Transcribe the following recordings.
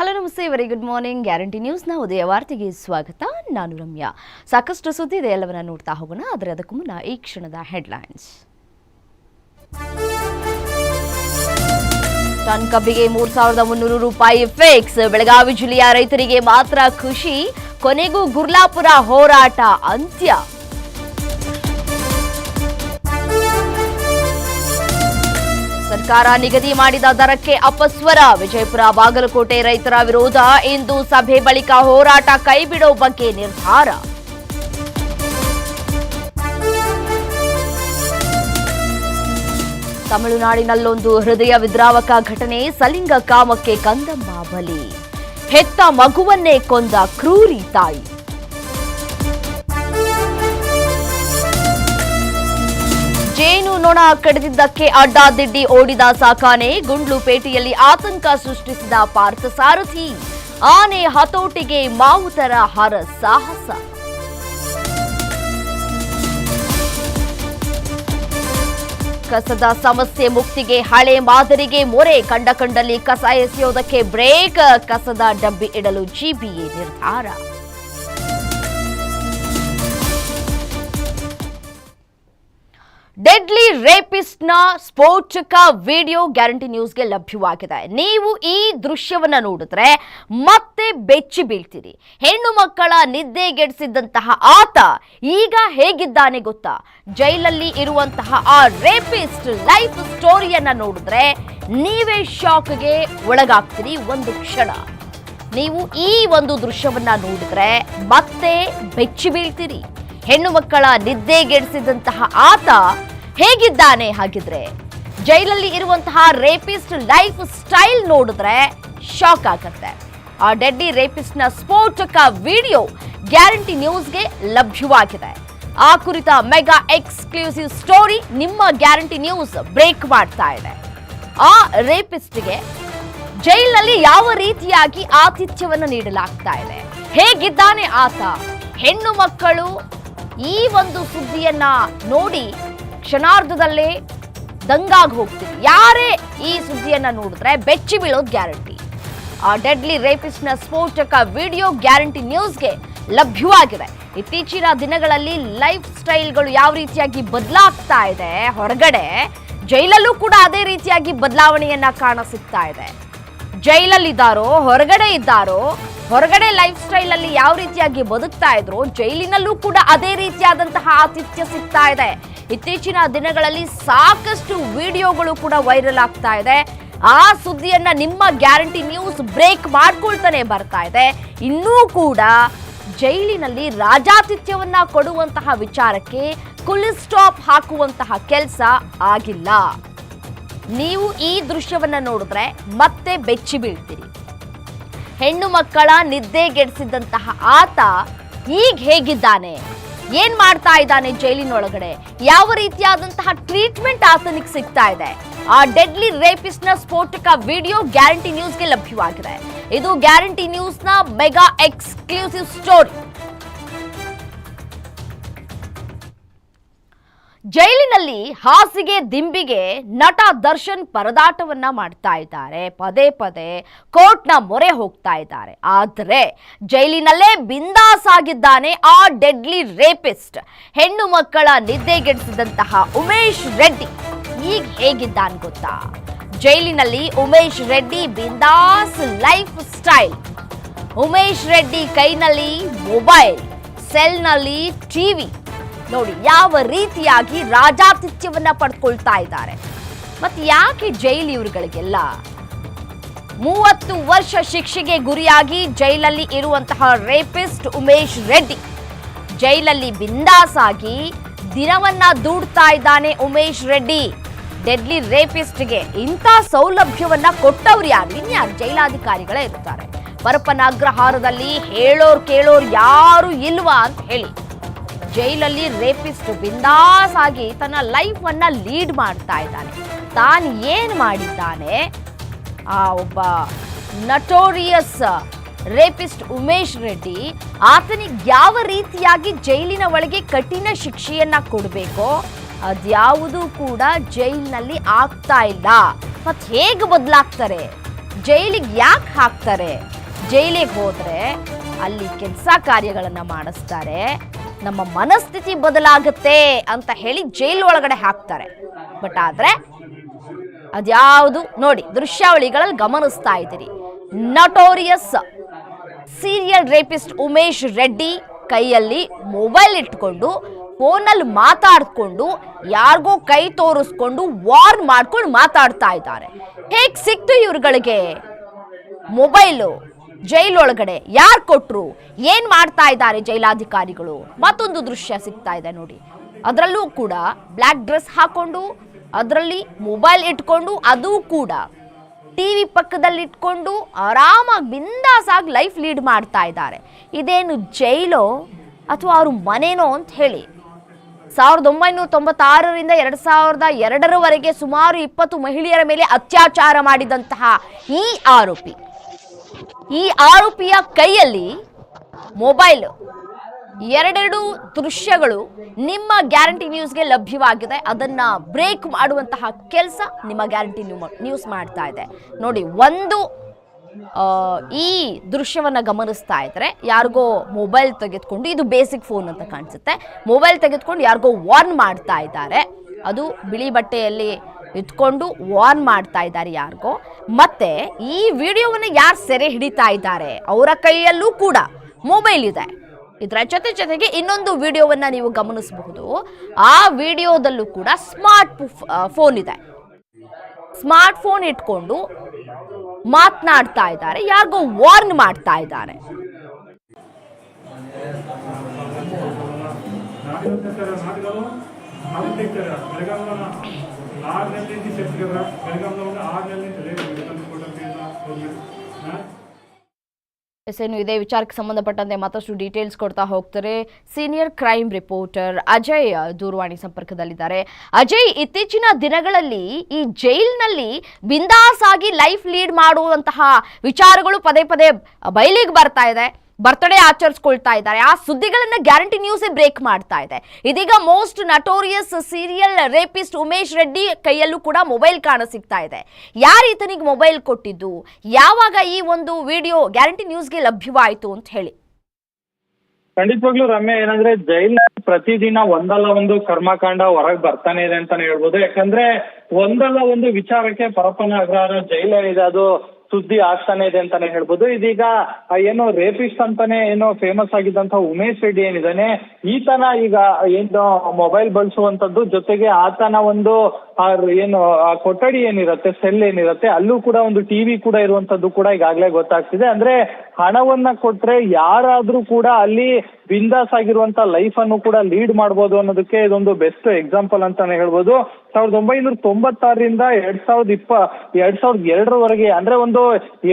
Hello, ನಮಸ್ತೆ. Very good morning guarantee ನ್ಯೂಸ್ನ ಉದಯ ವಾರ್ತೆಗೆ ಸ್ವಾಗತ. ನಾನು ರಮ್ಯಾ. ಸಾಕಷ್ಟು ಸುದ್ದಿ ಇದೆ, ಎಲ್ಲವನ್ನ ನೋಡ್ತಾ ಹೋಗೋಣ. ಆದರೆ ಅದಕ್ಕೂ ಮುನ್ನ ಈ ಕ್ಷಣದ ಹೆಡ್ಲೈನ್ಸ್ ಟನ್ ಕಬ್ಬಿಗೆ ಮೂರು ಸಾವಿರದ ಮುನ್ನೂರು ರೂಪಾಯಿ ಫಿಕ್ಸ್ ಬೆಳಗಾವಿ ಜಿಲ್ಲೆಯ ರೈತರಿಗೆ ಮಾತ್ರ ಖುಷಿ. ಕೊನೆಗೂ ಗುರ್ಲಾಪುರ ಹೋರಾಟ ಅಂತ್ಯ. ಸರ್ಕಾರ ನಿಗದಿ ಮಾಡಿದ ದರಕ್ಕೆ ಅಪಸ್ವರ ವಿಜಯಪುರ ಬಾಗಲಕೋಟೆ ರೈತರ ವಿರೋಧ. ಇಂದು ಸಭೆ ಬಳಿಕ ಹೋರಾಟ ಕೈಬಿಡೋ ಬಗ್ಗೆ ನಿರ್ಧಾರ. ತಮಿಳುನಾಡಿನಲ್ಲೊಂದು ಹೃದಯ ವಿದ್ರಾವಕ ಘಟನೆ ಸಲಿಂಗ ಕಾಮಕ್ಕೆ ಕಂದಮ್ಮ ಬಲಿ. ಹೆತ್ತ ಮಗುವನ್ನೇ ಕೊಂದ ಕ್ರೂರಿ ತಾಯಿ. ಜೇನು ನೊಣ ಕಡಿದಿದ್ದಕ್ಕೆ ಅಡ್ಡಾದಿಡ್ಡಿ ಓಡಿದ ಸಾಕಾನೆ ಗುಂಡ್ಲುಪೇಟೆಯಲ್ಲಿ ಆತಂಕ ಸೃಷ್ಟಿಸಿದ ಪಾರ್ಥಸಾರಥಿ ಆನೆ ಹತೋಟಿಗೆ ಮಾವುತರ ಹರ ಸಾಹಸ. ಕಸದ ಸಮಸ್ಯೆ ಮುಕ್ತಿಗೆ ಹಳೆ ಮಾದರಿಗೆ ಮೊರೆ ಕಂಡ ಕಂಡಲ್ಲಿ ಕಸ ಎಸೆಯೋದಕ್ಕೆ ಬ್ರೇಕ್, ಕಸದ ಡಬ್ಬಿ ಇಡಲು ಜಿಬಿಎ ನಿರ್ಧಾರ. ಡೆಡ್ಲಿ ರೇಪಿಸ್ಟ್ನ ಸ್ಫೋಟಕ ವಿಡಿಯೋ ಗ್ಯಾರಂಟಿ ನ್ಯೂಸ್ಗೆ ಲಭ್ಯವಾಗಿದೆ. ನೀವು ಈ ದೃಶ್ಯವನ್ನ ನೋಡಿದ್ರೆ ಮತ್ತೆ ಬೆಚ್ಚಿ ಬೀಳ್ತೀರಿ. ಹೆಣ್ಣು ಮಕ್ಕಳ ನಿದ್ದೆಗೆಡಿಸಿದ್ದಂತಹ ಆತ ಈಗ ಹೇಗಿದ್ದಾನೆ ಗೊತ್ತಾ? ಜೈಲಲ್ಲಿ ಇರುವಂತಹ ಆ ರೇಪಿಸ್ಟ್ ಲೈಫ್ ಸ್ಟೋರಿಯನ್ನ ನೋಡಿದ್ರೆ ನೀವೇ ಶಾಕ್ಗೆ ಒಳಗಾಗ್ತೀರಿ ಒಂದು ಕ್ಷಣ. ನೀವು ಈ ಒಂದು ದೃಶ್ಯವನ್ನ ನೋಡಿದ್ರೆ ಮತ್ತೆ ಬೆಚ್ಚಿ ಬೀಳ್ತೀರಿ. ಹೆಣ್ಣು ಮಕ್ಕಳ ನಿದ್ದೆಗೆಡಿಸಿದಂತಹ ಆತ ಹೇಗಿದ್ದಾನೆ ಹಾಗಿದ್ರೆ? ಜೈಲಲ್ಲಿ ಇರುವಂತಹ ರೇಪಿಸ್ಟ್ ಲೈಫ್ ಸ್ಟೈಲ್ ನೋಡಿದ್ರೆ ಶಾಕ್ ಆಗತ್ತೆ. ಆ ಡೆಡ್ಡಿ ರೇಪಿಸ್ಟ್ನ ಸ್ಫೋಟಕ ವಿಡಿಯೋ ಗ್ಯಾರಂಟಿ ನ್ಯೂಸ್ಗೆ ಲಭ್ಯವಾಗಿದೆ. ಆ ಕುರಿತ ಮೆಗಾ ಎಕ್ಸ್ಕ್ಲೂಸಿವ್ ಸ್ಟೋರಿ ನಿಮ್ಮ ಗ್ಯಾರಂಟಿ ನ್ಯೂಸ್ ಬ್ರೇಕ್ ಮಾಡ್ತಾ ಇದೆ. ಆ ರೇಪಿಸ್ಟ್ಗೆ ಜೈಲಿನಲ್ಲಿ ಯಾವ ರೀತಿಯಾಗಿ ಆತಿಥ್ಯವನ್ನು ನೀಡಲಾಗ್ತಾ ಇದೆ? ಹೇಗಿದ್ದಾನೆ ಆತ? ಹೆಣ್ಣು ಮಕ್ಕಳು ಈ ಒಂದು ಸುದ್ದಿಯನ್ನ ನೋಡಿ ಕ್ಷಣಾರ್ಧದಲ್ಲೇ ದಂಗಾಗಿ ಹೋಗ್ತೀವಿ ಯಾರೇ ಈ ಸುದ್ದಿಯನ್ನ ನೋಡಿದ್ರೆ ಬೆಚ್ಚಿ ಬೀಳೋದು ಗ್ಯಾರಂಟಿ. ಆ ಡೆಡ್ಲಿ ರೇಪಿಸ್ಟ್ನ ಸ್ಫೋಟಕ ವಿಡಿಯೋ ಗ್ಯಾರಂಟಿ ನ್ಯೂಸ್ಗೆ ಲಭ್ಯವಾಗಿದೆ. ಇತ್ತೀಚಿನ ದಿನಗಳಲ್ಲಿ ಲೈಫ್ ಸ್ಟೈಲ್ಗಳು ಯಾವ ರೀತಿಯಾಗಿ ಬದಲಾಗ್ತಾ ಇದೆ, ಹೊರಗಡೆ ಜೈಲಲ್ಲೂ ಕೂಡ ಅದೇ ರೀತಿಯಾಗಿ ಬದಲಾವಣೆಯನ್ನ ಕಾಣ ಸಿಗ್ತಾ ಇದೆ. ಜೈಲಲ್ಲಿದ್ದಾರೋ, ಹೊರಗಡೆ ಇದ್ದಾರೋ, ಹೊರಗಡೆ ಲೈಫ್ ಸ್ಟೈಲ್ ಅಲ್ಲಿ ಯಾವ ರೀತಿಯಾಗಿ ಬದುಕ್ತಾ ಇದ್ರು, ಜೈಲಿನಲ್ಲೂ ಕೂಡ ಅದೇ ರೀತಿಯಾದಂತಹ ಆತಿಥ್ಯ ಸಿಗ್ತಾ ಇದೆ. ಇತ್ತೀಚಿನ ದಿನಗಳಲ್ಲಿ ಸಾಕಷ್ಟು ವಿಡಿಯೋಗಳು ಕೂಡ ವೈರಲ್ ಆಗ್ತಾ ಇದೆ. ಆ ಸುದ್ದಿಯನ್ನ ನಿಮ್ಮ ಗ್ಯಾರಂಟಿ ನ್ಯೂಸ್ ಬ್ರೇಕ್ ಮಾಡ್ಕೊಳ್ತಾನೆ ಬರ್ತಾ ಇದೆ. ಇನ್ನೂ ಕೂಡ ಜೈಲಿನಲ್ಲಿ ರಾಜಾತಿಥ್ಯವನ್ನ ಕೊಡುವಂತಹ ವಿಚಾರಕ್ಕೆ ಕುಲ್ ಸ್ಟಾಪ್ ಹಾಕುವಂತಹ ಕೆಲಸ ಆಗಿಲ್ಲ. ನೀವು ಈ ದೃಶ್ಯವನ್ನ ನೋಡಿದ್ರೆ ಮತ್ತೆ ಬೆಚ್ಚಿ ಬೀಳ್ತೀರಿ. ಹೆಣ್ಣು ಮಕ್ಕಳ ನಿದ್ದೆಗೆಡಿಸಿದಂತಹ ಆತ ಈಗ ಹೇಗಿದ್ದಾನೆ? ಏನ್ ಮಾಡ್ತಾ ಇದ್ದಾನೆ ಜೈಲಿನೊಳಗಡೆ? ಯಾವ ರೀತಿಯಾದಂತಹ ಟ್ರೀಟ್ಮೆಂಟ್ ಆತನಿಗೆ ಸಿಗ್ತಾ ಇದೆ? ಆ ಡೆಡ್ಲಿ ರೇಪಿಸ್ಟ್ನ ಸ್ಫೋಟಕ ವಿಡಿಯೋ ಗ್ಯಾರಂಟಿ ನ್ಯೂಸ್ಗೆ ಲಭ್ಯವಾಗಿದೆ. ಇದು ಗ್ಯಾರಂಟಿ ನ್ಯೂಸ್ನ ಮೆಗಾ ಎಕ್ಸ್ಕ್ಲೂಸಿವ್ ಸ್ಟೋರಿ. ಜೈಲಿನಲ್ಲಿ ಹಾಸಿಗೆ ದಿಂಬಿಗೆ ನಟ ದರ್ಶನ್ ಪರದಾಟವನ್ನ ಮಾಡ್ತಾ ಇದ್ದಾರೆ. ಪದೇ ಪದೇ ಕೋರ್ಟ್ನ ಮೊರೆ ಹೋಗ್ತಾ ಇದ್ದಾರೆ. ಆದರೆ ಜೈಲಿನಲ್ಲೇ ಬಿಂದಾಸ್ ಆಗಿದ್ದಾನೆ ಆ ಡೆಡ್ಲಿ ರೇಪಿಸ್ಟ್. ಹೆಣ್ಣು ಮಕ್ಕಳ ನಿದ್ದೆಗೆಡಿಸಿದಂತಹ ಉಮೇಶ್ ರೆಡ್ಡಿ ಈಗ ಹೇಗಿದ್ದಾನೆ ಗೊತ್ತಾ ಜೈಲಿನಲ್ಲಿ ಉಮೇಶ್ ರೆಡ್ಡಿ ಬಿಂದಾಸ್ ಲೈಫ್ ಸ್ಟೈಲ್. ಉಮೇಶ್ ರೆಡ್ಡಿ ಕೈನಲ್ಲಿ ಮೊಬೈಲ್, ಸೆಲ್ನಲ್ಲಿ ಟಿವಿ ನೋಡಿ, ಯಾವ ರೀತಿಯಾಗಿ ರಾಜಾತಿಥ್ಯವನ್ನ ಪಡ್ಕೊಳ್ತಾ ಇದ್ದಾರೆ. ಮತ್ತೆ ಯಾಕೆ ಜೈಲ್ ಇವರುಗಳಿಗೆಲ್ಲ? ಮೂವತ್ತು ವರ್ಷ ಶಿಕ್ಷೆಗೆ ಗುರಿಯಾಗಿ ಜೈಲಲ್ಲಿ ಇರುವಂತಹ ರೇಪಿಸ್ಟ್ ಉಮೇಶ್ ರೆಡ್ಡಿ. ಜೈಲಲ್ಲಿ ಬಿಂದಾಸಾಗಿ ದಿನವನ್ನ ದೂಡ್ತಾ ಇದ್ದಾನೆ ಉಮೇಶ್ ರೆಡ್ಡಿ. ಡೆಡ್ಲಿ ರೇಪಿಸ್ಟ್ಗೆ ಇಂಥ ಸೌಲಭ್ಯವನ್ನ ಕೊಟ್ಟವ್ರು ಯಾರು? ಇನ್ಯಾರು ಜೈಲಾಧಿಕಾರಿಗಳೇ ಇರ್ತಾರೆ. ಪರಪ್ಪನ ಅಗ್ರಹಾರದಲ್ಲಿ ಹೇಳೋರ್ ಕೇಳೋರ್ ಯಾರು ಇಲ್ವಾ ಅಂತ ಹೇಳಿ. ಜೈಲಲ್ಲಿ ರೇಪಿಸ್ಟ್ ಬಿಂದಾಸ್ ಆಗಿ ತನ್ನ ಲೈಫ್ ಅನ್ನ ಲೀಡ್ ಮಾಡ್ತಾ ಇದ್ದಾನೆ. ತಾನು ಏನು ಮಾಡಿದ್ದಾನೆ? ಆ, ಒಬ್ಬ ನಟೋರಿಯಸ್ ರೇಪಿಸ್ಟ್ ಉಮೇಶ್ ರೆಡ್ಡಿ ಆತನಿಗೆ ಯಾವ ರೀತಿಯಾಗಿ ಜೈಲಿನ ಒಳಗೆ ಕಠಿಣ ಶಿಕ್ಷೆಯನ್ನ ಕೊಡಬೇಕೋ, ಅದ್ಯಾವುದೂ ಕೂಡ ಜೈಲಿನಲ್ಲಿ ಆಗ್ತಾ ಇಲ್ಲ. ಮತ್ತೆ ಹೇಗೆ ಬದಲಾಗ್ತಾರೆ? ಜೈಲಿಗೆ ಯಾಕೆ ಹಾಕ್ತಾರೆ? ಜೈಲಿಗೆ ಹೋದರೆ ಅಲ್ಲಿ ಕೆಲಸ ಕಾರ್ಯಗಳನ್ನ ಮಾಡಿಸ್ತಾರೆ. ನಮ್ಮ ಮನಸ್ಥಿತಿ ಬದಲಾಗುತ್ತೆ ಅಂತ ಹೇಳಿ ಜೈಲು ಒಳಗಡೆ ಹಾಕ್ತಾರೆ. ಬಟ್ ಆದ್ರೆ ಅದ್ಯಾವುದು ನೋಡಿ, ದೃಶ್ಯಾವಳಿಗಳಲ್ಲಿ ಗಮನಿಸ್ತಾ ಇದ್ದೀರಿ. Notorious serial rapist Umesh Reddy ಕೈಯಲ್ಲಿ ಮೊಬೈಲ್ ಇಟ್ಕೊಂಡು, ಫೋನಲ್ಲಿ ಮಾತಾಡ್ಕೊಂಡು, ಯಾರಿಗೂ ಕೈ ತೋರಿಸ್ಕೊಂಡು, ವಾರ್ನ್ ಮಾಡ್ಕೊಂಡು ಮಾತಾಡ್ತಾ ಇದ್ದಾರೆ. ಹೇಗೆ ಸಿಕ್ತು ಇವ್ರುಗಳಿಗೆ? ಮೊಬೈಲು. ಜೈಲೊಳಗಡೆ ಯಾರು ಕೊಟ್ರು? ಏನ್ ಮಾಡ್ತಾ ಇದ್ದಾರೆ ಜೈಲಾಧಿಕಾರಿಗಳು? ಮತ್ತೊಂದು ದೃಶ್ಯ ಸಿಗ್ತಾ ಇದೆ ನೋಡಿ. ಅದರಲ್ಲೂ ಕೂಡ ಬ್ಲ್ಯಾಕ್ ಡ್ರೆಸ್ ಹಾಕೊಂಡು, ಅದರಲ್ಲಿ ಮೊಬೈಲ್ ಇಟ್ಕೊಂಡು, ಅದು ಕೂಡ ಟಿವಿ ಪಕ್ಕದಲ್ಲಿ ಇಟ್ಕೊಂಡು ಆರಾಮಾಗಿ ಬಿಂದಾಸಾಗಿ ಲೈಫ್ ಲೀಡ್ ಮಾಡ್ತಾ ಇದ್ದಾರೆ. ಇದೇನು ಜೈಲೋ ಅಥವಾ ಅವ್ರ ಮನೇನೋ ಅಂತ ಹೇಳಿ? ಸಾವಿರದ ಒಂಬೈನೂರ ತೊಂಬತ್ತಾರರಿಂದ ಎರಡು ಸಾವಿರದ ಎರಡರವರೆಗೆ ಸುಮಾರು ಇಪ್ಪತ್ತು ಮಹಿಳೆಯರ ಮೇಲೆ ಅತ್ಯಾಚಾರ ಮಾಡಿದಂತಹ ಈ ಆರೋಪಿ. ಈ ಆರೋಪಿಯ ಕೈಯಲ್ಲಿ ಮೊಬೈಲ್. ಎರಡೆರಡು ದೃಶ್ಯಗಳು ನಿಮ್ಮ ಗ್ಯಾರಂಟಿ ನ್ಯೂಸ್ಗೆ ಲಭ್ಯವಾಗಿದೆ. ಅದನ್ನ ಬ್ರೇಕ್ ಮಾಡುವಂತಹ ಕೆಲಸ ನಿಮ್ಮ ಗ್ಯಾರಂಟಿ ನ್ಯೂಸ್ ಮಾಡ್ತಾ ಇದೆ. ನೋಡಿ, ಒಂದು ಈ ದೃಶ್ಯವನ್ನ ಗಮನಿಸ್ತಾ ಇದ್ರೆ ಯಾರಿಗೋ ಮೊಬೈಲ್ ತೆಗೆದುಕೊಂಡು, ಇದು ಬೇಸಿಕ್ ಫೋನ್ ಅಂತ ಕಾಣಿಸುತ್ತೆ. ಮೊಬೈಲ್ ತೆಗೆದುಕೊಂಡು ಯಾರಿಗೋ ವಾರ್ನ್ ಮಾಡ್ತಾ ಇದ್ದಾರೆ. ಅದು ಬಿಳಿ ಬಟ್ಟೆಯಲ್ಲಿ ಇಟ್ಕೊಂಡು ವಾರ್ನ್ ಮಾಡ್ತಾ ಇದ್ದಾರೆ ಯಾರಿಗೋ. ಮತ್ತೆ ಈ ವಿಡಿಯೋವನ್ನು ಯಾರು ಸೆರೆ ಹಿಡಿತಾ ಇದ್ದಾರೆ? ಅವರ ಕೈಯಲ್ಲೂ ಕೂಡ ಮೊಬೈಲ್ ಇದೆ. ಇದರ ಜೊತೆ ಜೊತೆಗೆ ಇನ್ನೊಂದು ವಿಡಿಯೋವನ್ನು ನೀವು ಗಮನಿಸಬಹುದು. ಆ ವಿಡಿಯೋದಲ್ಲೂ ಕೂಡ ಸ್ಮಾರ್ಟ್ ಫೋನ್ ಇದೆ. ಸ್ಮಾರ್ಟ್ ಫೋನ್ ಇಟ್ಕೊಂಡು ಮಾತನಾಡ್ತಾ ಇದ್ದಾರೆ. ಯಾರಿಗೋ ವಾರ್ನ್ ಮಾಡ್ತಾ ಇದ್ದಾರೆ. ನಾಟಕ ತೆಗ್ದಾರ ನಾಟಕಗಳು ಅದು ತೆಗ್ದಾರ ಬೆಳಗಾವಿನ ಆರು ನೆಲೆಯಿಂದ ಸೇರ್ಸಿದ್ರ ಬೆಳಗಾವಿನ ಆರು ನೆಲೆಯಿಂದ ಲೇಟ್ ಕೊಟ್ಟು ಹಾಂ? ಎಸ್ ಏನು ಇದೇ. ವಿಚಾರಕ್ಕೆ ಸಂಬಂಧಪಟ್ಟಂತೆ ಮತ್ತಷ್ಟು ಡೀಟೇಲ್ಸ್ ಕೊಡ್ತಾ ಹೋಗ್ತಾರೆ ಸೀನಿಯರ್ ಕ್ರೈಮ್ ರಿಪೋರ್ಟರ್ ಅಜಯ್ ದೂರವಾಣಿ ಸಂಪರ್ಕದಲ್ಲಿದ್ದಾರೆ. ಅಜಯ್ ಇತ್ತೀಚಿನ ದಿನಗಳಲ್ಲಿ ಈ ಜೈಲ್ನಲ್ಲಿ ಬಿಂದಾಸ್ ಆಗಿ ಲೈಫ್ ಲೀಡ್ ಮಾಡುವಂತಹ ವಿಚಾರಗಳು ಪದೇ ಪದೇ ಬಯಲಿಗೆ ಬರ್ತಾ ಇದೆ. ಬರ್ತ್ಡೇ ಆಚರಿಸ್ಕೊಳ್ತಾ ಇದ್ದಾರೆ. ಆ ಸುದ್ದಿಗಳನ್ನ ಗ್ಯಾರಂಟಿ ನ್ಯೂಸ್ ಬ್ರೇಕ್ ಮಾಡ್ತಾ ಇದೆ. ಇದೀಗ most notorious serial rapist Umesh Reddy ಕೈಯಲ್ಲೂ ಕೂಡ ಮೊಬೈಲ್ ಕಾಣ ಸಿಗ್ತಾ ಇದೆ. ಯಾರು ಈತನಿಗೆ ಮೊಬೈಲ್ ಕೊಟ್ಟಿದ್ದು? ಯಾವಾಗ ಈ ಒಂದು ವಿಡಿಯೋ ಗ್ಯಾರಂಟಿ ನ್ಯೂಸ್ಗೆ ಲಭ್ಯವಾಯಿತು ಅಂತ ಹೇಳಿ. ಖಂಡಿತವಾಗ್ಲೂ ರಮ್ಯ, ಏನಂದ್ರೆ ಜೈಲ್ ಪ್ರತಿದಿನ ಒಂದಲ್ಲ ಒಂದು ಕರ್ಮಕಾಂಡ ಹೊರಗ್ ಬರ್ತಾನೆ ಇದೆ ಅಂತಾನೆ ಹೇಳ್ಬೋದು. ಯಾಕಂದ್ರೆ ಒಂದಲ್ಲ ಒಂದು ವಿಚಾರಕ್ಕೆ ಪರಪ್ಪನ ಅಗ್ರಹಾರ ಜೈಲ ಇದೆ. ಅದು ಸುದ್ದಿ ಆಗ್ತಾನೆ ಇದೆ ಅಂತಾನೆ ಹೇಳ್ಬೋದು. ಇದೀಗ ಏನೋ ರೇಪಿಸ್ಟ್ ಅಂತಾನೆ ಏನೋ ಫೇಮಸ್ ಆಗಿದ್ದಂತ ಉಮೇಶ್ ರೆಡ್ಡಿ ಏನಿದ್ದಾನೆ, ಈತನ ಈಗ ಏನು ಮೊಬೈಲ್ ಬಳಸುವಂತದ್ದು ಜೊತೆಗೆ ಆತನ ಒಂದು ಏನು ಕೊಠಡಿ ಏನಿರುತ್ತೆ ಸೆಲ್ ಏನಿರುತ್ತೆ, ಅಲ್ಲೂ ಕೂಡ ಒಂದು ಟಿವಿ ಕೂಡ ಇರುವಂತದ್ದು ಕೂಡ ಈಗಾಗಲೇ ಗೊತ್ತಾಗ್ತಿದೆ. ಅಂದ್ರೆ ಹಣವನ್ನ ಕೊಟ್ರೆ ಯಾರಾದ್ರೂ ಕೂಡ ಅಲ್ಲಿ ಬಿಂದಾಸ್ ಆಗಿರುವಂತ ಲೈಫ್ ಅನ್ನು ಕೂಡ ಲೀಡ್ ಮಾಡ್ಬೋದು ಅನ್ನೋದಕ್ಕೆ ಇದೊಂದು ಬೆಸ್ಟ್ ಎಕ್ಸಾಂಪಲ್ ಅಂತಾನೆ ಹೇಳ್ಬೋದು. ಸಾವಿರದ ಒಂಬೈನೂರ ತೊಂಬತ್ತಾರರಿಂದ ಎರಡ್ ಸಾವಿರದ ಇಪ್ಪ ಎರಡ್ ಸಾವಿರದ ಎರಡರವರೆಗೆ, ಅಂದ್ರೆ ಒಂದು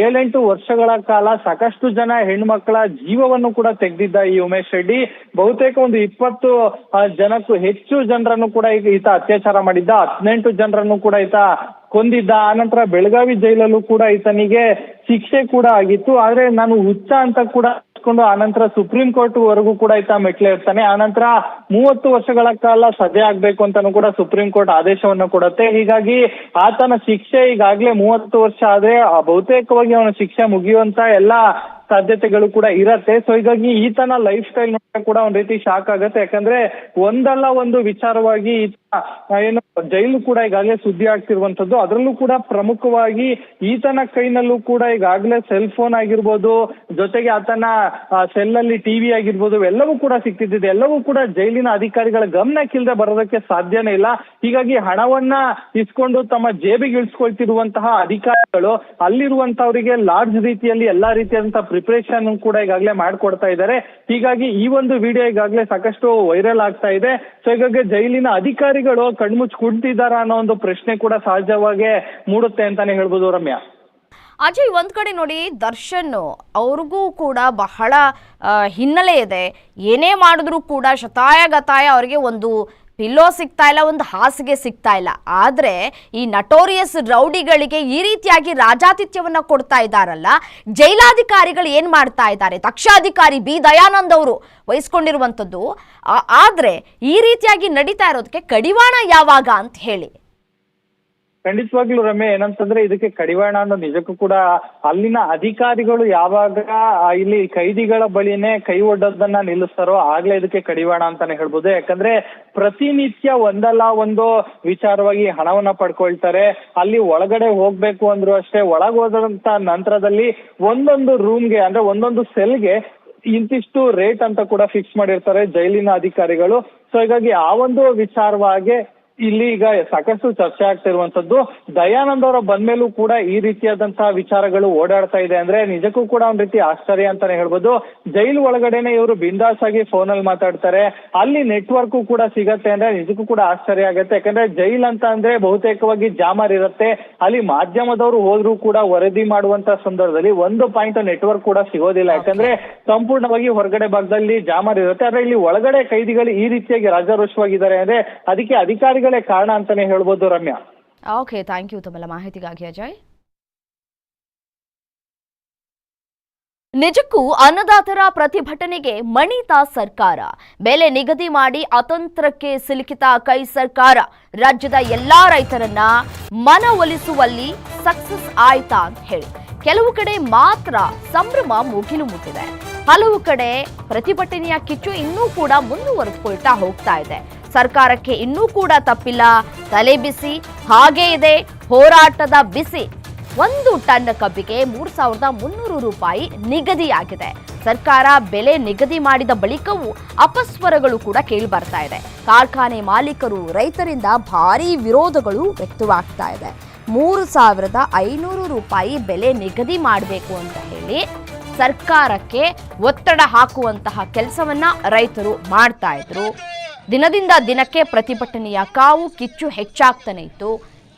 ಏಳೆಂಟು ವರ್ಷಗಳ ಕಾಲ ಸಾಕಷ್ಟು ಜನ ಹೆಣ್ಮಕ್ಳ ಜೀವವನ್ನು ಕೂಡ ತೆಗೆದಿದ್ದ ಈ ಉಮೇಶ್ ರೆಡ್ಡಿ. ಬಹುತೇಕ ಒಂದು ಇಪ್ಪತ್ತು ಜನಕ್ಕೂ ಹೆಚ್ಚು ಜನರನ್ನು ಕೂಡ ಈತ ಅತ್ಯಾಚಾರ ಮಾಡಿದ್ದ. ಹದಿನೆಂಟು ಜನರನ್ನು ಕೂಡ ಈತ ಕೊಂದಿದ್ದ. ಆನಂತರ ಬೆಳಗಾವಿ ಜೈಲಲ್ಲೂ ಕೂಡ ಈತನಿಗೆ ಶಿಕ್ಷೆ ಕೂಡ ಆಗಿತ್ತು. ಆದ್ರೆ ನಾನು ಹುಚ್ಚ ಅಂತ ಕೊಂಡು ಆನಂತರ ಸುಪ್ರೀಂ ಕೋರ್ಟ್ ವರೆಗೂ ಕೂಡ ಈತ ಮೆಟ್ಲೆ ಇರ್ತಾನೆ. ಆನಂತರ ಮೂವತ್ತು ವರ್ಷಗಳ ಕಾಲ ಸದೆ ಆಗ್ಬೇಕು ಅಂತಾನು ಕೂಡ ಸುಪ್ರೀಂ ಕೋರ್ಟ್ ಆದೇಶವನ್ನು ಕೊಡುತ್ತೆ. ಹೀಗಾಗಿ ಆತನ ಶಿಕ್ಷೆ ಈಗಾಗ್ಲೇ ಮೂವತ್ತು ವರ್ಷ ಆದ್ರೆ ಬಹುತೇಕವಾಗಿ ಅವನ ಶಿಕ್ಷೆ ಮುಗಿಯುವಂತ ಎಲ್ಲಾ ಸಾಧ್ಯತೆಗಳು ಕೂಡ ಇರತ್ತೆ. ಸೊ ಹೀಗಾಗಿ ಈತನ ಲೈಫ್ ಸ್ಟೈಲ್ ನೋಡಿದ್ರೆ ಕೂಡ ಒಂದ್ ರೀತಿ ಶಾಕ್ ಆಗತ್ತೆ. ಯಾಕಂದ್ರೆ ಒಂದಲ್ಲ ಒಂದು ವಿಚಾರವಾಗಿ ಏನು, ಜೈಲು ಕೂಡ ಈಗಾಗಲೇ ಸುದ್ದಿ ಆಗ್ತಿರುವಂತದ್ದು ಅದರಲ್ಲೂ ಕೂಡ ಪ್ರಮುಖವಾಗಿ ಈತನ ಕೈನಲ್ಲೂ ಕೂಡ ಈಗಾಗಲೇ ಸೆಲ್ ಫೋನ್ ಆಗಿರ್ಬೋದು, ಜೊತೆಗೆ ಆತನ ಸೆಲ್ ಅಲ್ಲಿ ಟಿವಿ ಆಗಿರ್ಬೋದು, ಎಲ್ಲವೂ ಕೂಡ ಸಿಕ್ತಿದ್ದಿದೆ. ಎಲ್ಲವೂ ಕೂಡ ಜೈಲಿನ ಅಧಿಕಾರಿಗಳ ಗಮನಕ್ಕಿಲ್ಲದೆ ಬರೋದಕ್ಕೆ ಸಾಧ್ಯನೇ ಇಲ್ಲ. ಹೀಗಾಗಿ ಹಣವನ್ನ ಇಸ್ಕೊಂಡು ತಮ್ಮ ಜೇಬಿಗೆ ಇಳಿಸ್ಕೊಳ್ತಿರುವಂತಹ ಅಧಿಕಾರಿಗಳು ಅಲ್ಲಿರುವಂತವರಿಗೆ ಲಾರ್ಜ್ ರೀತಿಯಲ್ಲಿ ಎಲ್ಲಾ ರೀತಿಯಾದಂತಹ ಪ್ರಿಪರೇಷನ್ ಕೂಡ ಈಗಾಗಲೇ ಮಾಡ್ಕೊಡ್ತಾ ಇದ್ದಾರೆ. ಹೀಗಾಗಿ ಈ ಒಂದು ವಿಡಿಯೋ ಈಗಾಗಲೇ ಸಾಕಷ್ಟು ವೈರಲ್ ಆಗ್ತಾ ಇದೆ. ಸೊ ಹೀಗಾಗಿ ಜೈಲಿನ ಅಧಿಕಾರಿಗಳು ಕಣ್ಮುಚ್ಚಿ ಕುಡ್ತಿದ್ದಾರಾ ಅನ್ನೋ ಒಂದು ಪ್ರಶ್ನೆ ಕೂಡ ಸಹಜವಾಗಿ ಮೂಡುತ್ತೆ ಅಂತಾನೆ ಹೇಳ್ಬೋದು ರಮ್ಯಾ. ಅಜಯ್, ಒಂದ್ ಕಡೆ ನೋಡಿ ದರ್ಶನ್ ಅವ್ರಿಗೂ ಕೂಡ ಬಹಳ ಹಿನ್ನೆಲೆ ಇದೆ. ಏನೇ ಮಾಡಿದ್ರು ಕೂಡ ಶತಾಯ ಗತಾಯ ಅವರಿಗೆ ಒಂದು ಪಿಲ್ಲೋ ಸಿಗ್ತಾ ಇಲ್ಲ, ಒಂದು ಹಾಸಿಗೆ ಸಿಗ್ತಾ ಇಲ್ಲ. ಆದರೆ ಈ ನಟೋರಿಯಸ್ ರೌಡಿಗಳಿಗೆ ಈ ರೀತಿಯಾಗಿ ರಾಜಾತಿಥ್ಯವನ್ನು ಕೊಡ್ತಾ ಇದ್ದಾರಲ್ಲ. ಜೈಲಾಧಿಕಾರಿಗಳು ಏನು ಮಾಡ್ತಾ ಇದ್ದಾರೆ? ದಕ್ಷಾಧಿಕಾರಿ ಬಿ. ದಯಾನಂದ್ ಅವರು ವಹಿಸ್ಕೊಂಡಿರುವಂಥದ್ದು. ಆದರೆ ಈ ರೀತಿಯಾಗಿ ನಡೀತಾ ಇರೋದಕ್ಕೆ ಕಡಿವಾಣ ಯಾವಾಗ ಅಂತ ಹೇಳಿ. ಖಂಡಿತವಾಗ್ಲೂ ರಮ್ಯ ಏನಂತಂದ್ರೆ ಇದಕ್ಕೆ ಕಡಿವಾಣ ಅನ್ನೋ ನಿಜಕ್ಕೂ ಕೂಡ ಅಲ್ಲಿನ ಅಧಿಕಾರಿಗಳು ಯಾವಾಗ ಇಲ್ಲಿ ಕೈದಿಗಳ ಬಳಿನೇ ಕೈ ಒಡ್ಡೋದನ್ನ ನಿಲ್ಲಿಸ್ತಾರೋ ಆಗ್ಲೇ ಇದಕ್ಕೆ ಕಡಿವಾಣ ಅಂತಾನೆ ಹೇಳ್ಬೋದು. ಯಾಕಂದ್ರೆ ಪ್ರತಿನಿತ್ಯ ಒಂದಲ್ಲ ಒಂದು ವಿಚಾರವಾಗಿ ಹಣವನ್ನ ಪಡ್ಕೊಳ್ತಾರೆ. ಅಲ್ಲಿ ಒಳಗಡೆ ಹೋಗ್ಬೇಕು ಅಂದ್ರು ಅಷ್ಟೇ ಒಳಗ್ ಹೋದಂತ ನಂತರದಲ್ಲಿ ಒಂದೊಂದು ರೂಮ್ಗೆ ಅಂದ್ರೆ ಒಂದೊಂದು ಸೆಲ್ಗೆ ಇಂತಿಷ್ಟು ರೇಟ್ ಅಂತ ಕೂಡ ಫಿಕ್ಸ್ ಮಾಡಿರ್ತಾರೆ ಜೈಲಿನ ಅಧಿಕಾರಿಗಳು. ಸೊ ಹೀಗಾಗಿ ಆ ಒಂದು ವಿಚಾರವಾಗಿ ಇಲ್ಲಿ ಈಗ ಸಾಕಷ್ಟು ಚರ್ಚೆ ಆಗ್ತಾ ಇರುವಂತದ್ದು. ದಯಾನಂದ್ ಅವರ ಬಂದ್ಮೇಲೂ ಕೂಡ ಈ ರೀತಿಯಾದಂತಹ ವಿಚಾರಗಳು ಓಡಾಡ್ತಾ ಇದೆ ಅಂದ್ರೆ ನಿಜಕ್ಕೂ ಕೂಡ ಒಂದ್ ರೀತಿ ಆಶ್ಚರ್ಯ ಅಂತಾನೆ ಹೇಳ್ಬೋದು. ಜೈಲು ಒಳಗಡೆನೆ ಇವರು ಬಿಂದಾಸ್ ಆಗಿ ಫೋನ್ ಅಲ್ಲಿ ಮಾತಾಡ್ತಾರೆ. ಅಲ್ಲಿ ನೆಟ್ವರ್ಕ್ ಕೂಡ ಸಿಗತ್ತೆ ಅಂದ್ರೆ ನಿಜಕ್ಕೂ ಕೂಡ ಆಶ್ಚರ್ಯ ಆಗತ್ತೆ. ಯಾಕಂದ್ರೆ ಜೈಲ್ ಅಂತ ಅಂದ್ರೆ ಬಹುತೇಕವಾಗಿ ಜಾಮರ್ ಇರುತ್ತೆ. ಅಲ್ಲಿ ಮಾಧ್ಯಮದವರು ಹೋದ್ರೂ ಕೂಡ ವರದಿ ಮಾಡುವಂತ ಸಂದರ್ಭದಲ್ಲಿ ಒಂದು ಪಾಯಿಂಟ್ ನೆಟ್ವರ್ಕ್ ಕೂಡ ಸಿಗೋದಿಲ್ಲ. ಯಾಕಂದ್ರೆ ಸಂಪೂರ್ಣವಾಗಿ ಹೊರಗಡೆ ಭಾಗದಲ್ಲಿ ಜಾಮರ್ ಇರುತ್ತೆ. ಆದ್ರೆ ಇಲ್ಲಿ ಒಳಗಡೆ ಕೈದಿಗಳು ಈ ರೀತಿಯಾಗಿ ರಾಜಾರೋಷವಾಗಿದ್ದಾರೆ ಅಂದ್ರೆ ಅದಕ್ಕೆ ಅಧಿಕಾರಿಗಳೇ ಕಾರಣ ಅಂತಾನೆ ಹೇಳ್ಬೋದು ರಮ್ಯಾ. ಓಕೆ ಥ್ಯಾಂಕ್ ಯು ತಮ್ಮೆಲ್ಲ ಮಾಹಿತಿಗಾಗಿ ಅಜಯ್. ನಿಜಕ್ಕೂ ಅನ್ನದಾತರ ಪ್ರತಿಭಟನೆಗೆ ಮಣಿತ ಸರ್ಕಾರ. ಬೆಲೆ ನಿಗದಿ ಮಾಡಿ ಅತಂತ್ರಕ್ಕೆ ಸಿಲುಕಿತ ಕೈ ಸರ್ಕಾರ. ರಾಜ್ಯದ ಎಲ್ಲಾ ರೈತರನ್ನ ಮನವೊಲಿಸುವಲ್ಲಿ ಸಕ್ಸಸ್ ಆಯ್ತಾ ಅಂತ ಹೇಳಿ. ಕೆಲವು ಕಡೆ ಮಾತ್ರ ಸಂಭ್ರಮ ಮುಗಿಲು ಮುಟ್ಟಿದೆ. ಹಲವು ಕಡೆ ಪ್ರತಿಭಟನೆಯ ಕಿಚ್ಚು ಇನ್ನೂ ಕೂಡ ಮುಂದುವರೆದುಕೊಳ್ತಾ ಹೋಗ್ತಾ ಇದೆ. ಸರ್ಕಾರಕ್ಕೆ ಇನ್ನೂ ಕೂಡ ತಪ್ಪಿಲ್ಲ. ತಲೆ ಬಿಸಿ, ಹಾಗೇ ಇದೆ, ಹೋರಾಟದ ಬಿಸಿ. ಒಂದು ಟನ್ ಕಬ್ಬಿಗೆ ಮೂರು ಸಾವಿರದ ಮುನ್ನೂರು ರೂಪಾಯಿ ನಿಗದಿಯಾಗಿದೆ. ಸರ್ಕಾರ ಬೆಲೆ ನಿಗದಿ ಮಾಡಿದ ಬಳಿಕವೂ ಅಪಸ್ವರಗಳು ಕೂಡ ಕೇಳಿಬರ್ತಾ ಇದೆ. ಕಾರ್ಖಾನೆ ಮಾಲೀಕರು, ರೈತರಿಂದ ಭಾರೀ ವಿರೋಧಗಳು ವ್ಯಕ್ತವಾಗ್ತಾ ಇದೆ. ಮೂರು ಸಾವಿರದ ಐನೂರು ರೂಪಾಯಿ ಬೆಲೆ ನಿಗದಿ ಮಾಡಬೇಕು ಅಂತ ಹೇಳಿ ಸರ್ಕಾರಕ್ಕೆ ಒತ್ತಡ ಹಾಕುವಂತಹ ಕೆಲಸವನ್ನ ರೈತರು ಮಾಡ್ತಾ ಇದ್ರು. ದಿನದಿಂದ ದಿನಕ್ಕೆ ಪ್ರತಿಭಟನೆಯ ಕಾವು ಕಿಚ್ಚು ಹೆಚ್ಚಾಗ್ತಾನೆ ಇತ್ತು.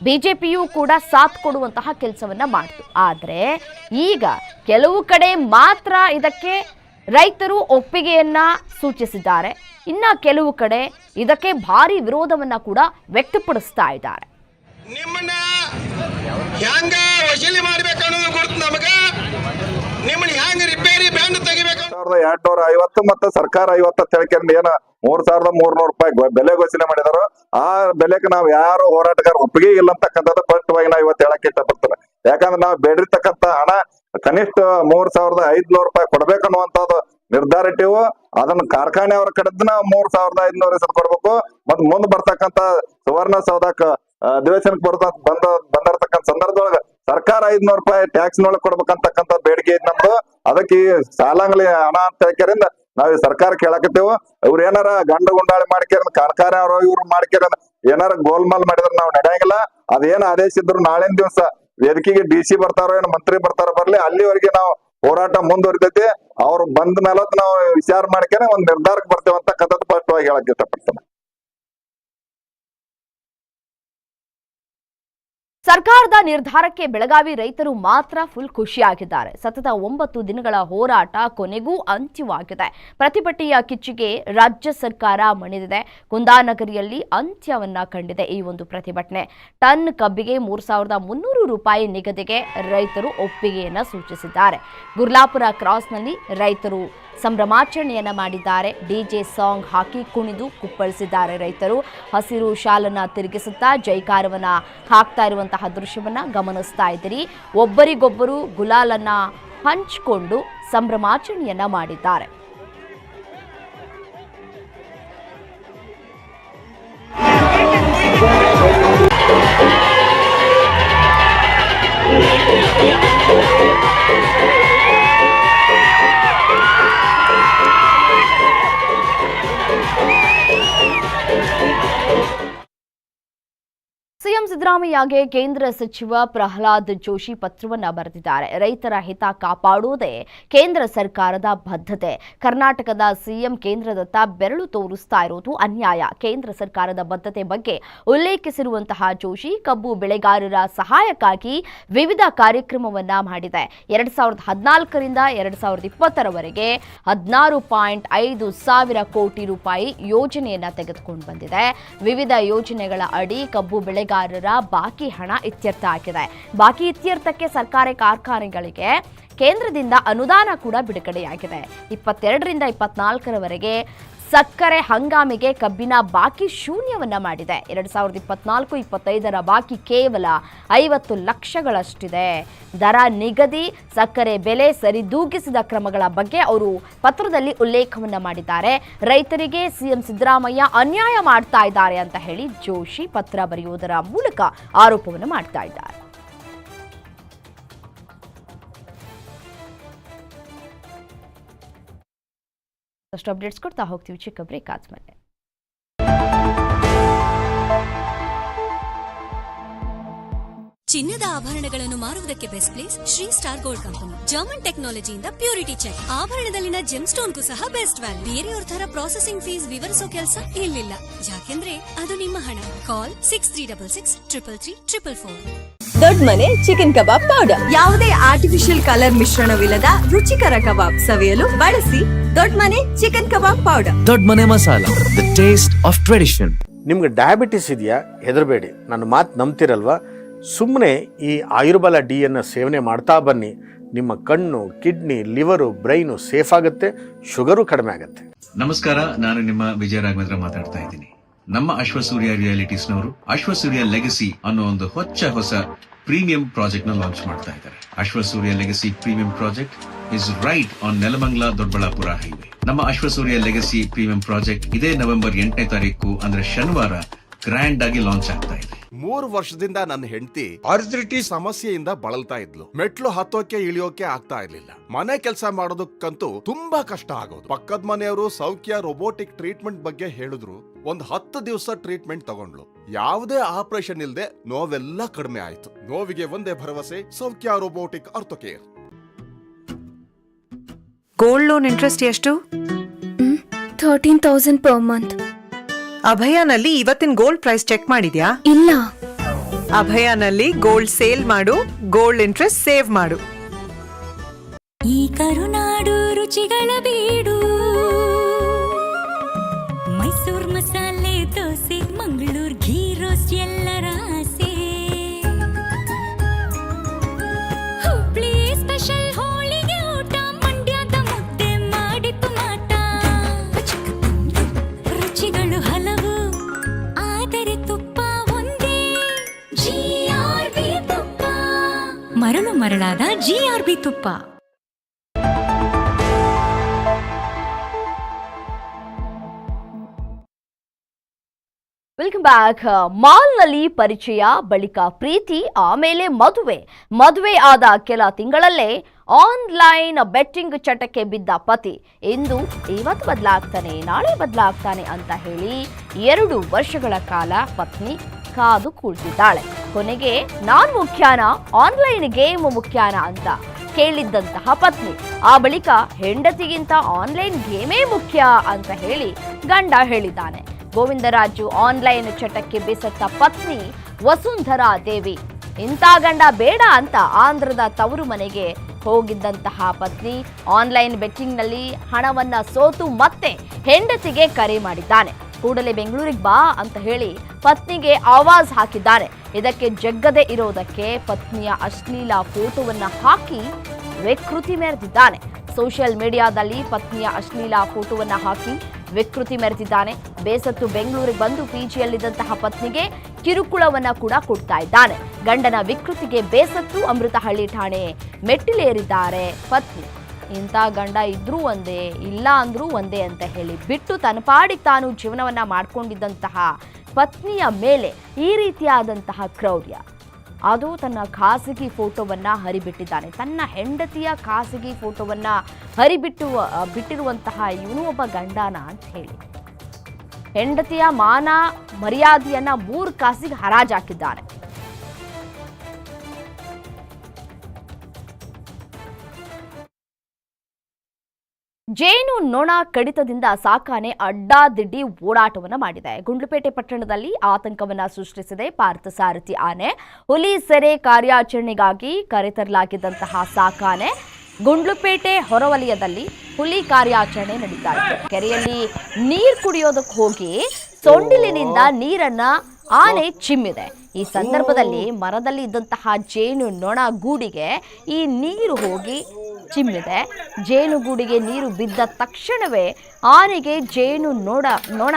ಬಿಜೆಪಿಯು ಕೂಡ ಸಾಥ್ ಕೊಡುವಂತಹ ಕೆಲಸವನ್ನ ಮಾಡ್ತು. ಆದರೆ ಈಗ ಕೆಲವು ಕಡೆ ಮಾತ್ರ ಇದಕ್ಕೆ ರೈತರು ಒಪ್ಪಿಗೆಯನ್ನ ಸೂಚಿಸಿದ್ದಾರೆ. ಇನ್ನ ಕೆಲವು ಕಡೆ ಇದಕ್ಕೆ ಭಾರಿ ವಿರೋಧವನ್ನ ಕೂಡ ವ್ಯಕ್ತಪಡಿಸ್ತಾ ಇದ್ದಾರೆ. ನಿಮ್ಮನ್ನ ನಿಮ್ಮನ್ನ ರಿಪೇರಿ ಬ್ಯಾಂಡ್ ತೆಗಿಬೇಕು? ಸಾವಿರದ ಐವತ್ತು ಮತ್ತು ಸರ್ಕಾರ ಐವತ್ತ ತಿಳ್ಕೊಂಡು ಏನ ಮೂರ್ ಸಾವಿರದ ಮೂರ್ನೂರು ರೂಪಾಯಿ ಬೆಲೆ ಘೋಷಣೆ ಮಾಡಿದಾರೋ. ಆ ಬೆಲೆಗೆ ನಾವ್ ಯಾರು ಹೋರಾಟಗಾರ ಒಪ್ಪಿಗೆ ಇಲ್ಲ ಅಂತಕ್ಕಂಥದ್ದು ಸ್ಪಷ್ಟವಾಗಿ ನಾವ್ ಇವತ್ತು ಹೇಳಕ್ ಇಷ್ಟಪಡ್ತೇನೆ ಯಾಕಂದ್ರೆ ನಾವು ಬೇಡಿರ್ತಕ್ಕಂತ ಹಣ ಕನಿಷ್ಠ ಮೂರ್ ಸಾವಿರದ ಐದ್ನೂರು ರೂಪಾಯಿ ಕೊಡ್ಬೇಕನ್ನುವಂಥದ್ದು ನಿರ್ಧಾರ ಇಟ್ಟಿವು. ಅದನ್ನ ಕಾರ್ಖಾನೆ ಅವ್ರ ಕಡೆದ್ ನಾವು ಮೂರ್ ಸಾವಿರದ ಐದ್ನೂರ ಹೆಸರು ಕೊಡ್ಬೇಕು. ಮತ್ ಮುಂದ್ ಬರ್ತಕ್ಕಂತ ಸುವರ್ಣ ಸೌಧಕ್ಕ ಅಧಿವೇಶನಕ್ಕೆ ಬರ್ತ ಬಂದ ಬಂದಿರ್ತಕ್ಕಂಥ ಸಂದರ್ಭದೊಳಗ ಸರ್ಕಾರ ಐದ್ನೂರು ರೂಪಾಯಿ ಟ್ಯಾಕ್ಸ್ ನೊಳಗೆ ಕೊಡ್ಬೇಕಂತಕ್ಕಂಥ ಬೇಡಿಕೆ ಐತಿ ನಮ್ದು. ಅದಕ್ಕೆ ಸಾಲಂಗ್ಲಿ ಹಣ ಅಂತ ಹೇಳ್ಕರಿಂದ ನಾವ್ ಸರ್ಕಾರ ಕೇಳಕತ್ತೇವು. ಇವ್ರ ಏನಾರ ಗಂಡ ಗುಂಡಾಳಿ ಮಾಡ್ಕೇರ ಕಾರ್ಖಾನೆ ಅವರು ಇವ್ರು ಮಾಡ್ಕೇರ ಏನಾರ ಗೋಲ್ಮಾಲ್ ಮಾಡಿದ್ರ ನಾವು ನಡೆಯಂಗಿಲ್ಲ. ಅದೇನ್ ಆದೇಶ ಇದ್ರು ನಾಳಿನ ದಿವಸ ವೇದಿಕೆಗೆ ಡಿ ಸಿ ಬರ್ತಾರೋ ಏನ್ ಮಂತ್ರಿ ಬರ್ತಾರೋ ಬರ್ಲಿ, ಅಲ್ಲಿವರೆಗೆ ನಾವು ಹೋರಾಟ ಮುಂದುವರಿತೈತಿ. ಅವ್ರು ಬಂದ ಮೇಲೆ ನಾವು ವಿಚಾರ ಮಾಡ್ಕೇನೆ ಒಂದ್ ನಿರ್ಧಾರಕ್ಕೆ ಬರ್ತೇವೆ ಅಂತಕ್ಕಂಥದ್ದು ಸ್ಪಷ್ಟವಾಗಿ ಹೇಳಕ್ ಇಷ್ಟಪಡ್ತೇನೆ. ಸರ್ಕಾರದ ನಿರ್ಧಾರಕ್ಕೆ ಬೆಳಗಾವಿ ರೈತರು ಮಾತ್ರ ಫುಲ್ ಖುಷಿಯಾಗಿದ್ದಾರೆ. ಸತತ ಒಂಬತ್ತು ದಿನಗಳ ಹೋರಾಟ ಕೊನೆಗೂ ಅಂತ್ಯವಾಗಿದೆ. ಪ್ರತಿಭಟನೆಯ ಕಿಚ್ಚಿಗೆ ರಾಜ್ಯ ಸರ್ಕಾರ ಮಣಿದಿದೆ. ಕುಂದಾನಗರಿಯಲ್ಲಿ ಅಂತ್ಯವನ್ನ ಕಂಡಿದೆ ಈ ಒಂದು ಪ್ರತಿಭಟನೆ. ಟನ್ ಕಬ್ಬಿಗೆ ಮೂರು ಸಾವಿರದ ಮುನ್ನೂರು ರೂಪಾಯಿ ನಿಗದಿಗೆ ರೈತರು ಒಪ್ಪಿಗೆಯನ್ನು ಸೂಚಿಸಿದ್ದಾರೆ. ಗುರ್ಲಾಪುರ ಕ್ರಾಸ್ನಲ್ಲಿ ರೈತರು ಸಂಭ್ರಮಾಚರಣೆಯನ್ನ ಮಾಡಿದ್ದಾರೆ. ಡಿಜೆ ಸಾಂಗ್ ಹಾಕಿ ಕುಣಿದು ಕುಪ್ಪಳಿಸಿದ್ದಾರೆ ರೈತರು. ಹಸಿರು ಶಾಲನ್ನ ತಿರುಗಿಸುತ್ತಾ ಜೈಕಾರವನ್ನ ಹಾಕ್ತಾ ಇರುವಂತಹ ದೃಶ್ಯವನ್ನ ಗಮನಿಸ್ತಾ ಇದ್ದೀರಿ. ಒಬ್ಬರಿಗೊಬ್ಬರು ಗುಲಾಲನ್ನ ಹಂಚಿಕೊಂಡು ಸಂಭ್ರಮಾಚರಣೆಯನ್ನ ಮಾಡಿದ್ದಾರೆ. ಸಿದ್ದರಾಮಯ್ಯಗೆ ಕೇಂದ್ರ ಸಚಿವ ಪ್ರಹ್ಲಾದ್ ಜೋಶಿ ಪತ್ರವನ್ನ ಬರೆದಿದ್ದಾರೆ. ರೈತರ ಹಿತ ಕಾಪಾಡುವುದೇ ಕೇಂದ್ರ ಸರ್ಕಾರದ ಬದ್ಧತೆ. ಕರ್ನಾಟಕದ ಸಿಎಂ ಕೇಂದ್ರದತ್ತ ಬೆರಳು ತೋರಿಸ್ತಾ ಇರುವುದು ಅನ್ಯಾಯ. ಕೇಂದ್ರ ಸರ್ಕಾರದ ಬದ್ಧತೆ ಬಗ್ಗೆ ಉಲ್ಲೇಖಿಸಿರುವಂತಹ ಜೋಶಿ ಕಬ್ಬು ಬೆಳೆಗಾರರ ಸಹಾಯಕ್ಕಾಗಿ ವಿವಿಧ ಕಾರ್ಯಕ್ರಮವನ್ನ ಮಾಡಿದೆ. ಎರಡ್ ಸಾವಿರದ ಹದಿನಾಲ್ಕರಿಂದ ಎರಡ್ ಸಾವಿರದ ಇಪ್ಪತ್ತರವರೆಗೆ ಹದಿನಾರು ಪಾಯಿಂಟ್ ಐದು ಸಾವಿರ ಕೋಟಿ ರೂಪಾಯಿ ಯೋಜನೆಯನ್ನ ತೆಗೆದುಕೊಂಡು ಬಂದಿದೆ. ವಿವಿಧ ಯೋಜನೆಗಳ ಅಡಿ ಕಬ್ಬು ಬೆಳೆಗಾರರ ಬಾಕಿ ಹಣ ಇತ್ಯರ್ಥ ಆಗಿದೆ. ಬಾಕಿ ಇತ್ಯರ್ಥಕ್ಕೆ ಸರ್ಕಾರಿ ಕಾರ್ಖಾನೆಗಳಿಗೆ ಕೇಂದ್ರದಿಂದ ಅನುದಾನ ಕೂಡ ಬಿಡುಗಡೆಯಾಗಿದೆ. ಇಪ್ಪತ್ತೆರಡರಿಂದ ಇಪ್ಪತ್ನಾಲ್ಕರವರೆಗೆ ಸಕ್ಕರೆ ಹಂಗಾಮಿಗೆ ಕಬ್ಬಿನ ಬಾಕಿ ಶೂನ್ಯವನ್ನ ಮಾಡಿದೆ. ಎರಡ್ ಸಾವಿರದ ಇಪ್ಪತ್ನಾಲ್ಕು, ಇಪ್ಪತ್ತೈದರ ಬಾಕಿ ಕೇವಲ ಐವತ್ತು ಲಕ್ಷಗಳಷ್ಟಿದೆ. ದರ ನಿಗದಿ, ಸಕ್ಕರೆ ಬೆಲೆ ಸರಿದೂಗಿಸಿದ ಕ್ರಮಗಳ ಬಗ್ಗೆ ಅವರು ಪತ್ರದಲ್ಲಿ ಉಲ್ಲೇಖವನ್ನ ಮಾಡಿದ್ದಾರೆ. ರೈತರಿಗೆ ಸಿಎಂ ಸಿದ್ದರಾಮಯ್ಯ ಅನ್ಯಾಯ ಮಾಡ್ತಾ ಇದ್ದಾರೆ ಅಂತ ಹೇಳಿ ಜೋಶಿ ಪತ್ರ ಬರೆಯುವುದರ ಮೂಲಕ ಆರೋಪವನ್ನು ಮಾಡ್ತಾ ಇದ್ದಾರೆ. ಅಷ್ಟು ಅಪ್ಡೇಟ್ಸ್ ಕೊಡ್ತಾ ಹೋಗ್ತೀವಿ. ಚಿಕ್ಕ ಬ್ರೇಕ್ ಆದ್ಮೇಲೆ. ಚಿನ್ನದ ಆಭರಣಗಳನ್ನು ಮಾರುವುದಕ್ಕೆ best place Shri star gold company German ಟೆಕ್ನಾಲಜಿಯಿಂದ purity check ಆಭರಣದಲ್ಲಿನ ಜೆಮ್ ಸ್ಟೋನ್ಗೂ ಸಹ ಬೆಸ್ಟ್ ವ್ಯಾಲ್ಯೂ ಬೇರೆಯವ್ರ ತರ ಪ್ರಾಸೆಸಿಂಗ್ ಫೀಸ್ ವಿವರಿಸೋ ಕೆಲಸ ಇಲ್ಲಿಲ್ಲ. ಯಾಕೆಂದ್ರೆ ಅದು ನಿಮ್ಮ ಹಣ. Call six three double six triple three triple four Dodda Mane chicken kebab powder ಯಾವುದೇ ಆರ್ಟಿಫಿಷಿಯಲ್ ಕಲರ್ ಮಿಶ್ರಣವಿಲ್ಲದ ರುಚಿಕರ ಕಬಾಬ್ ಸವಿಯಲು ಬಳಸಿ ದೊಡ್ಡ Mane chicken kebab powder Dodda Mane masala the taste of tradition ನಿಮ್ಗೆ ಡಯಾಬಿಟಿಸ್ ಇದೆಯಾ? ಹೆದರಬೇಡಿ. ನನ್ನ ಮಾತು ನಂಬ್ತಿರಲ್ವಾ? ಸುಮ್ಮನೆ ಈ ಆಯುರ್ಬಲ ಡಿ ಡಿಯನ್ನು ಸೇವನೆ ಮಾಡ್ತಾ ಬನ್ನಿ. ನಿಮ್ಮ ಕಣ್ಣು ಕಿಡ್ನಿ ಲಿವರು ಬ್ರೈನು ಸೇಫ್ ಆಗುತ್ತೆ ಶುಗರು ಕಡಿಮೆ ಆಗುತ್ತೆ. ನಮಸ್ಕಾರ ನಾನು ನಿಮ್ಮ ವಿಜಯ ರಾಘವೇಂದ್ರ ಮಾತಾಡ್ತಾ ಇದ್ದೀನಿ. ನಮ್ಮ ಅಶ್ವಸೂರ್ಯ ರಿಯಾಲಿಟೀಸ್ನವರು ಅಶ್ವಸೂರ್ಯ ಲೆಗಸಿ ಅನ್ನೋ ಒಂದು ಹೊಚ್ಚ ಹೊಸ ಪ್ರೀಮಿಯಂ ಪ್ರಾಜೆಕ್ಟ್ನ ಲಾಂಚ್ ಮಾಡ್ತಾ ಇದ್ದಾರೆ. Ashwasurya legacy premium project is right on Nelamangala Doddaballapura highway ನಮ್ಮ ಅಶ್ವಸೂರ್ಯ ಲೆಗಸಿ ಪ್ರೀಮಿಯಂ ಪ್ರಾಜೆಕ್ಟ್ ಇದೇ ನವೆಂಬರ್ ಎಂಟನೇ ತಾರೀಕು ಅಂದ್ರೆ ಶನಿವಾರ ಗ್ರ್ಯಾಂಡ್ ಆಗಿ ಲಾಂಚ್ ಆಗ್ತಾ ಇದೆ. ಮೂರು ವರ್ಷದಿಂದ ನನ್ನ ಹೆಂಡತಿ ಅರ್ಜಿಟಿ ಸಮಸ್ಯೆಯಿಂದ ಬಳಲ್ತಾ ಇದ್ಲು. ಮೆಟ್ಲು ಹತ್ತೋಕೆ ಇಳಿಯೋಕೆ ಆಗ್ತಾ ಇರ್ಲಿಲ್ಲ. ಮನೆ ಕೆಲಸ ಮಾಡೋದಕ್ಕಂತೂ ತುಂಬಾ ಕಷ್ಟ ಆಗೋದು. ಪಕ್ಕದ ಮನೆಯವರು ಸೌಖ್ಯ ರೋಬೋಟಿಕ್ ಟ್ರೀಟ್ಮೆಂಟ್ ಬಗ್ಗೆ ಹೇಳಿದ್ರು. ಒಂದ್ ಹತ್ತು ದಿವಸ ಟ್ರೀಟ್ಮೆಂಟ್ ತಗೊಂಡ್ಲು ಯಾವುದೇ ಆಪರೇಷನ್ ಇಲ್ಲದೆ ನೋವೆಲ್ಲ ಕಡಿಮೆ ಆಯ್ತು. ನೋವಿಗೆ ಒಂದೇ ಭರವಸೆ Saukhya robotic ortho care gold loan interest ಎಷ್ಟು? ಥರ್ಟೀನ್ ತೌಸಂಡ್ ಪರ್ ಮಂತ್ ಅಭಯನಲ್ಲಿ ಇವತ್ತಿನ ಗೋಲ್ಡ್ ಪ್ರೈಸ್ ಚೆಕ್ ಮಾಡಿದ್ಯಾ? ಇಲ್ಲ. ಅಭಯನಲ್ಲಿ ಗೋಲ್ಡ್ ಸೇಲ್ ಮಾಡು ಗೋಲ್ಡ್ ಇಂಟ್ರೆಸ್ಟ್ ಸೇವ್ ಮಾಡು. ಈ ಕರುನಾಡು ರುಚಿಗಳ ಬೀಡು ಆರ್ ಜಿಆರ್ಬಿ ತುಪ್ಪ. ವೆಲ್ಕಮ್ ಬ್ಯಾಕ್ ಮಾಲ್ನಲ್ಲಿ ಪರಿಚಯ, ಬಳಿಕ ಪ್ರೀತಿ, ಆಮೇಲೆ ಮದುವೆ. ಮದುವೆ ಆದ ಕೆಲ ತಿಂಗಳಲ್ಲೇ ಆನ್ಲೈನ್ ಬೆಟ್ಟಿಂಗ್ ಚಟಕ್ಕೆ ಬಿದ್ದ ಪತಿ. ಇಂದು ಇವತ್ತು ಬದಲಾಗ್ತಾನೆ, ನಾಳೆ ಬದಲಾಗ್ತಾನೆ ಅಂತ ಹೇಳಿ ಎರಡು ವರ್ಷಗಳ ಕಾಲ ಪತ್ನಿ ಕಾದು ಕುಳಿತಿದ್ದಾಳೆ ಕೊನೆಗೆ, ನಾನ್ ಮುಖ್ಯಾನ? Online game ಮುಖ್ಯಾನ? ಅಂತ ಕೇಳಿದ್ದಂತಹ ಪತ್ನಿ. ಆ ಬಳಿಕ, ಹೆಂಡತಿಗಿಂತ ಆನ್ಲೈನ್ ಗೇಮೇ ಮುಖ್ಯ? ಅಂತ ಹೇಳಿ ಗಂಡ ಹೇಳಿದ್ದಾನೆ. ಗೋವಿಂದರಾಜು ಆನ್ಲೈನ್ ಚಟಕ್ಕೆ ಬೇಸತ್ತ ಪತ್ನಿ, ವಸುಂಧರಾ ದೇವಿ, ಇಂಥ ಗಂಡ ಬೇಡ ಅಂತ ಆಂಧ್ರದ ತವರು ಮನೆಗೆ ಹೋಗಿದ್ದಂತಹ ಪತ್ನಿ ಆನ್ಲೈನ್ ಬೆಟ್ಟಿಂಗ್ನಲ್ಲಿ ಹಣವನ್ನ ಸೋತು ಮತ್ತೆ ಹೆಂಡತಿಗೆ ಕರೆ ಮಾಡಿದ್ದಾನೆ. ಕೂಡಲೇ ಬೆಂಗಳೂರಿಗೆ ಬಾ ಅಂತ ಹೇಳಿ ಪತ್ನಿಗೆ ಆವಾಜ್ ಹಾಕಿದ್ದಾರೆ. ಇದಕ್ಕೆ ಜಗ್ಗದೆ ಇರೋದಕ್ಕೆ ಪತ್ನಿಯ ಅಶ್ಲೀಲ ಫೋಟೋವನ್ನ ಹಾಕಿ ವಿಕೃತಿ ಮೆರೆದಿದ್ದಾನೆ. ಸೋಷಿಯಲ್ ಮೀಡಿಯಾದಲ್ಲಿ ಪತ್ನಿಯ ಅಶ್ಲೀಲ ಫೋಟೋವನ್ನ ಹಾಕಿ ವಿಕೃತಿ ಮೆರೆದಿದ್ದಾನೆ. ಬೇಸತ್ತು ಬೆಂಗಳೂರಿಗೆ ಬಂದು ಪಿಜಿಯಲ್ಲಿದ್ದಂತಹ ಪತ್ನಿಗೆ ಕಿರುಕುಳವನ್ನ ಕೂಡ ಕೊಡ್ತಾ ಇದ್ದಾನೆ. ಗಂಡನ ವಿಕೃತಿಗೆ ಬೇಸತ್ತು ಅಮೃತಹಳ್ಳಿ ಠಾಣೆ ಮೆಟ್ಟಿಲೇರಿದ್ದಾರೆ ಪತ್ನಿ. ಇಂಥ ಗಂಡ ಇದ್ರೂ ಒಂದೇ, ಇಲ್ಲ ಅಂದ್ರೂ ಒಂದೇ ಅಂತ ಹೇಳಿ ಬಿಟ್ಟು ತನ್ನ ಪಾಡಿಗೆ ತಾನು ಜೀವನವನ್ನ ಮಾಡ್ಕೊಂಡಿದ್ದಂತಹ ಪತ್ನಿಯ ಮೇಲೆ ಈ ರೀತಿಯಾದಂತಹ ಕ್ರೌರ್ಯ. ಅದು ತನ್ನ ಖಾಸಗಿ ಫೋಟೋವನ್ನ ಹರಿಬಿಟ್ಟಿದ್ದಾನೆ. ತನ್ನ ಹೆಂಡತಿಯ ಖಾಸಗಿ ಫೋಟೋವನ್ನ ಹರಿಬಿಟ್ಟು ಬಿಟ್ಟಿರುವಂತಹ ಇವನು ಒಬ್ಬ ಗಂಡನ ಅಂತ ಹೇಳಿ. ಹೆಂಡತಿಯ ಮಾನ ಮರ್ಯಾದೆಯನ್ನ ಮೂರು ಕಾಸಿಗೆ ಹರಾಜಾಕಿದ್ದಾನೆ. ಜೇನು ನೊಣ ಕಡಿತದಿಂದ ಸಾಕಾನೆ ಅಡ್ಡಾದಿಡ್ಡಿ ಓಡಾಟವನ್ನು ಮಾಡಿದೆ. ಗುಂಡ್ಲುಪೇಟೆ ಪಟ್ಟಣದಲ್ಲಿ ಆತಂಕವನ್ನ ಸೃಷ್ಟಿಸಿದೆ ಪಾರ್ಥಸಾರಥಿ ಆನೆ. ಹುಲಿ ಸೆರೆ ಕಾರ್ಯಾಚರಣೆಗಾಗಿ ಕರೆತರಲಾಗಿದ್ದಂತಹ ಸಾಕಾನೆ ಗುಂಡ್ಲುಪೇಟೆ ಹೊರವಲಯದಲ್ಲಿ ಹುಲಿ ಕಾರ್ಯಾಚರಣೆ ನಡೀತಾ ಇದೆ. ಕೆರೆಯಲ್ಲಿ ನೀರು ಕುಡಿಯೋದಕ್ಕೆ ಹೋಗಿ ಸೊಂಡಿಲಿನಿಂದ ನೀರನ್ನ ಆನೆ ಚಿಮ್ಮಿದೆ. ಈ ಸಂದರ್ಭದಲ್ಲಿ ಮರದಲ್ಲಿ ಇದ್ದಂತಹ ಜೇನು ನೊಣ ಗೂಡಿಗೆ ಈ ನೀರು ಹೋಗಿ ಚಿಮ್ಮಿದೆ. ಜೇನುಗೂಡಿಗೆ ನೀರು ಬಿದ್ದ ತಕ್ಷಣವೇ ಆನೆಗೆ ಜೇನು ನೊಣ ನೊಣ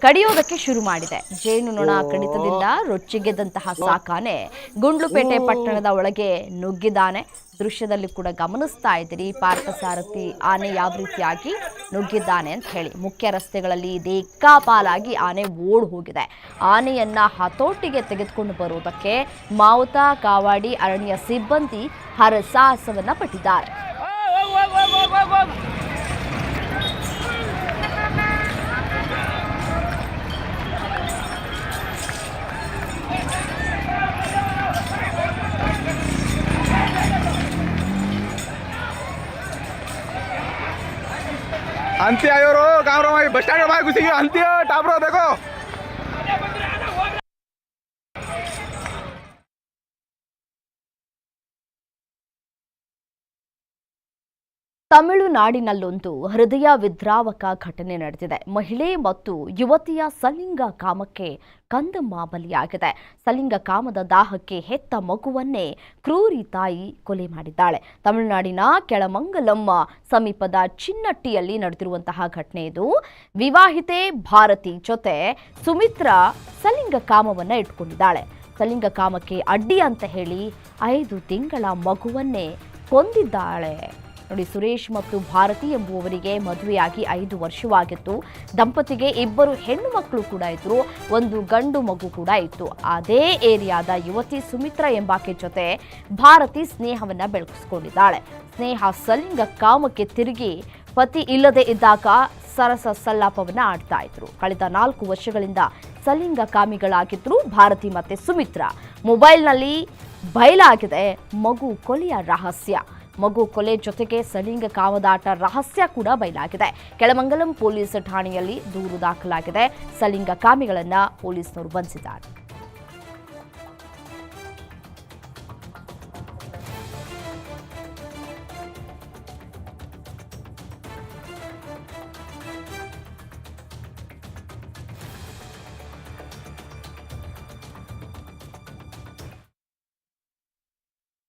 ಕಡಿಯೋದಕ್ಕೆ ಶುರು ಮಾಡಿದೆ. ಜೇನು ನೊಣ ಕಡಿತದಿಂದ ರೊಚ್ಚಿಗೆದ್ದಂತಹ ಸಾಕಾನೆ ಗುಂಡ್ಲುಪೇಟೆ ಪಟ್ಟಣದ ಒಳಗೆ ನುಗ್ಗಿದ್ದಾನೆ ದೃಶ್ಯದಲ್ಲಿ ಕೂಡ ಗಮನಿಸ್ತಾ ಇದ್ದೀರಿ ಪಾರ್ಥಸಾರಥಿ ಆನೆ ಯಾವ ರೀತಿಯಾಗಿ ನುಗ್ಗಿದ್ದಾನೆ ಅಂತ ಹೇಳಿ ಮುಖ್ಯ ರಸ್ತೆಗಳಲ್ಲಿ ದೇಕ್ಕಾಪಾಲಾಗಿ ಆನೆ ಓಡ್ ಹೋಗಿದೆ ಆನೆಯನ್ನ ಹತೋಟಿಗೆ ತೆಗೆದುಕೊಂಡು ಬರುವುದಕ್ಕೆ ಮಾವುತ ಕಾವಾಡಿ ಅರಣ್ಯ ಸಿಬ್ಬಂದಿ ಹರಸಾಹಸವನ್ನ ಪಟ್ಟಿದ್ದಾರೆ ಅಂತ್ಯ ಇವರು ಕಾಮ್ರಮ್ಮ ಬಸ್ ಸ್ಟ್ಯಾಂಡ್ ಮಾಡಿ ಗುಸಿಗೆ ಅಂತ್ಯ ಟಾಪ್ರೋ ಬೇಕು ತಮಿಳುನಾಡಿನಲ್ಲೊಂದು ಹೃದಯ ವಿದ್ರಾವಕ ಘಟನೆ ನಡೆದಿದೆ. ಮಹಿಳೆ ಮತ್ತು ಯುವತಿಯ ಸಲಿಂಗ ಕಾಮಕ್ಕೆ ಕಂದಮ್ಮ ಬಲಿಯಾಗಿದೆ ಸಲಿಂಗ ಕಾಮದ ದಾಹಕ್ಕೆ ಹೆತ್ತ ಮಗುವನ್ನೇ ಕ್ರೂರಿ ತಾಯಿ ಕೊಲೆ ಮಾಡಿದ್ದಾಳೆ. ತಮಿಳುನಾಡಿನ ಕೆಳಮಂಗಲಮ್ಮ ಸಮೀಪದ ಚಿನ್ನಟ್ಟಿಯಲ್ಲಿ ನಡೆದಿರುವಂತಹ ಘಟನೆ ಇದು. ವಿವಾಹಿತೆ ಭಾರತಿ ಜೊತೆ ಸುಮಿತ್ರಾ ಸಲಿಂಗ ಕಾಮವನ್ನು ಇಟ್ಕೊಂಡಿದ್ದಾಳೆ. ಸಲಿಂಗ ಕಾಮಕ್ಕೆ ಅಡ್ಡಿ ಅಂತ ಹೇಳಿ ಐದು ತಿಂಗಳ ಮಗುವನ್ನೇ ಕೊಂದಿದ್ದಾಳೆ. ನೋಡಿ, ಸುರೇಶ್ ಮತ್ತು ಭಾರತಿ ಎಂಬುವವರಿಗೆ ಮದುವೆಯಾಗಿ ಐದು ವರ್ಷವಾಗಿತ್ತು. ದಂಪತಿಗೆ ಇಬ್ಬರು ಹೆಣ್ಣು ಮಕ್ಕಳು ಕೂಡ ಇದ್ರು, ಒಂದು ಗಂಡು ಮಗು ಕೂಡ ಇತ್ತು. ಅದೇ ಏರಿಯಾದ ಯುವತಿ ಸುಮಿತ್ರಾ ಎಂಬಾಕೆ ಜೊತೆ ಭಾರತಿ ಸ್ನೇಹವನ್ನ ಬೆಳೆಸ್ಕೊಂಡಿದ್ದಾಳೆ. ಸ್ನೇಹ ಸಲಿಂಗ ಕಾಮಕ್ಕೆ ತಿರುಗಿ ಪತಿ ಇಲ್ಲದೆ ಇದ್ದಾಗ ಸರಸ ಸಲ್ಲಾಪವನ್ನ ಆಡ್ತಾ ಇದ್ರು. ಕಳೆದ ನಾಲ್ಕು ವರ್ಷಗಳಿಂದ ಸಲಿಂಗ ಕಾಮಿಗಳಾಗಿದ್ರು ಭಾರತಿ ಮತ್ತೆ ಸುಮಿತ್ರಾ. ಮೊಬೈಲ್ನಲ್ಲಿ ಬಯಲಾಗಿದೆ ಮಗು ಕೊಲೆಯ ರಹಸ್ಯ. ಮಗು ಕೊಲೆ ಜೊತೆಗೆ ಸಲಿಂಗ ಕಾಮದಾಟ ರಹಸ್ಯ ಕೂಡ ಬಯಲಾಗಿದೆ. ಕೆಳಮಂಗಲಂ ಪೊಲೀಸ್ ಠಾಣೆಯಲ್ಲಿ ದೂರು ದಾಖಲಾಗಿದೆ. ಸಲಿಂಗ ಕಾಮಿಗಳನ್ನು ಪೊಲೀಸ್ನವರು ಬಂಧಿಸಿದ್ದಾರೆ.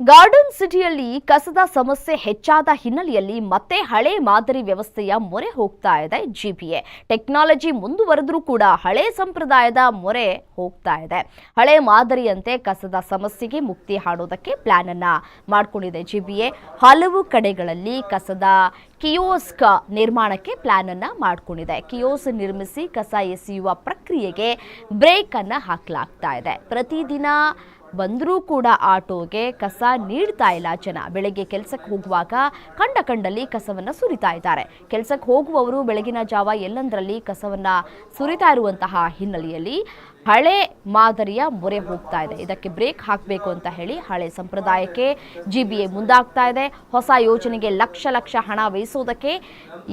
ಗಾರ್ಡನ್ ಸಿಟಿಯಲ್ಲಿ ಕಸದ ಸಮಸ್ಯೆ ಹೆಚ್ಚಾದ ಹಿನ್ನೆಲೆಯಲ್ಲಿ ಮತ್ತೆ ಹಳೆ ಮಾದರಿ ವ್ಯವಸ್ಥೆಯ ಮೊರೆ ಹೋಗ್ತಾ ಇದೆ ಜಿಪಿಎ. ಟೆಕ್ನಾಲಜಿ ಮುಂದುವರೆದರೂ ಕೂಡ ಹಳೆ ಸಂಪ್ರದಾಯದ ಮೊರೆ ಹೋಗ್ತಾ ಇದೆ. ಹಳೆ ಮಾದರಿಯಂತೆ ಕಸದ ಸಮಸ್ಯೆಗೆ ಮುಕ್ತಿ ಹಾಡೋದಕ್ಕೆ ಪ್ಲಾನ್ ಅನ್ನ ಮಾಡಿಕೊಂಡಿದೆ ಜಿಬಿಎ ಹಲವು ಕಡೆಗಳಲ್ಲಿ ಕಸದ ಕಿಯೋಸ್ಕ್ ನಿರ್ಮಾಣಕ್ಕೆ ಪ್ಲಾನ್ ಅನ್ನ ಮಾಡಿಕೊಂಡಿದೆ. ಕಿಯೋಸ್ ನಿರ್ಮಿಸಿ ಕಸ ಎಸೆಯುವ ಪ್ರಕ್ರಿಯೆಗೆ ಬ್ರೇಕ್ ಅನ್ನ ಹಾಕಲಾಗ್ತಾ ಇದೆ. ಪ್ರತಿದಿನ ಬಂದರೂ ಕೂಡ ಆಟೋಗೆ ಕಸ ನೀಡ್ತಾ ಇಲ್ಲ ಜನ. ಬೆಳಗ್ಗೆ ಕೆಲಸಕ್ಕೆ ಹೋಗುವಾಗ ಕಂಡ ಕಂಡಲ್ಲಿ ಕಸವನ್ನು ಸುರಿತಾ ಇದ್ದಾರೆ. ಕೆಲಸಕ್ಕೆ ಹೋಗುವವರು ಬೆಳಗಿನ ಜಾವ ಎಲ್ಲಂದರಲ್ಲಿ ಕಸವನ್ನು ಸುರಿತಾ ಇರುವಂತಹ ಹಿನ್ನೆಲೆಯಲ್ಲಿ ಹಳೆ ಮಾದರಿಯ ಮೊರೆ ಹೋಗ್ತಾ ಇದೆ. ಇದಕ್ಕೆ ಬ್ರೇಕ್ ಹಾಕಬೇಕು ಅಂತ ಹೇಳಿ ಹಳೆ ಸಂಪ್ರದಾಯಕ್ಕೆ ಜಿ ಬಿ ಎ ಮುಂದಾಗ್ತಾ ಇದೆ. ಹೊಸ ಯೋಜನೆಗೆ ಲಕ್ಷ ಲಕ್ಷ ಹಣ ವ್ಯಯಿಸೋದಕ್ಕೆ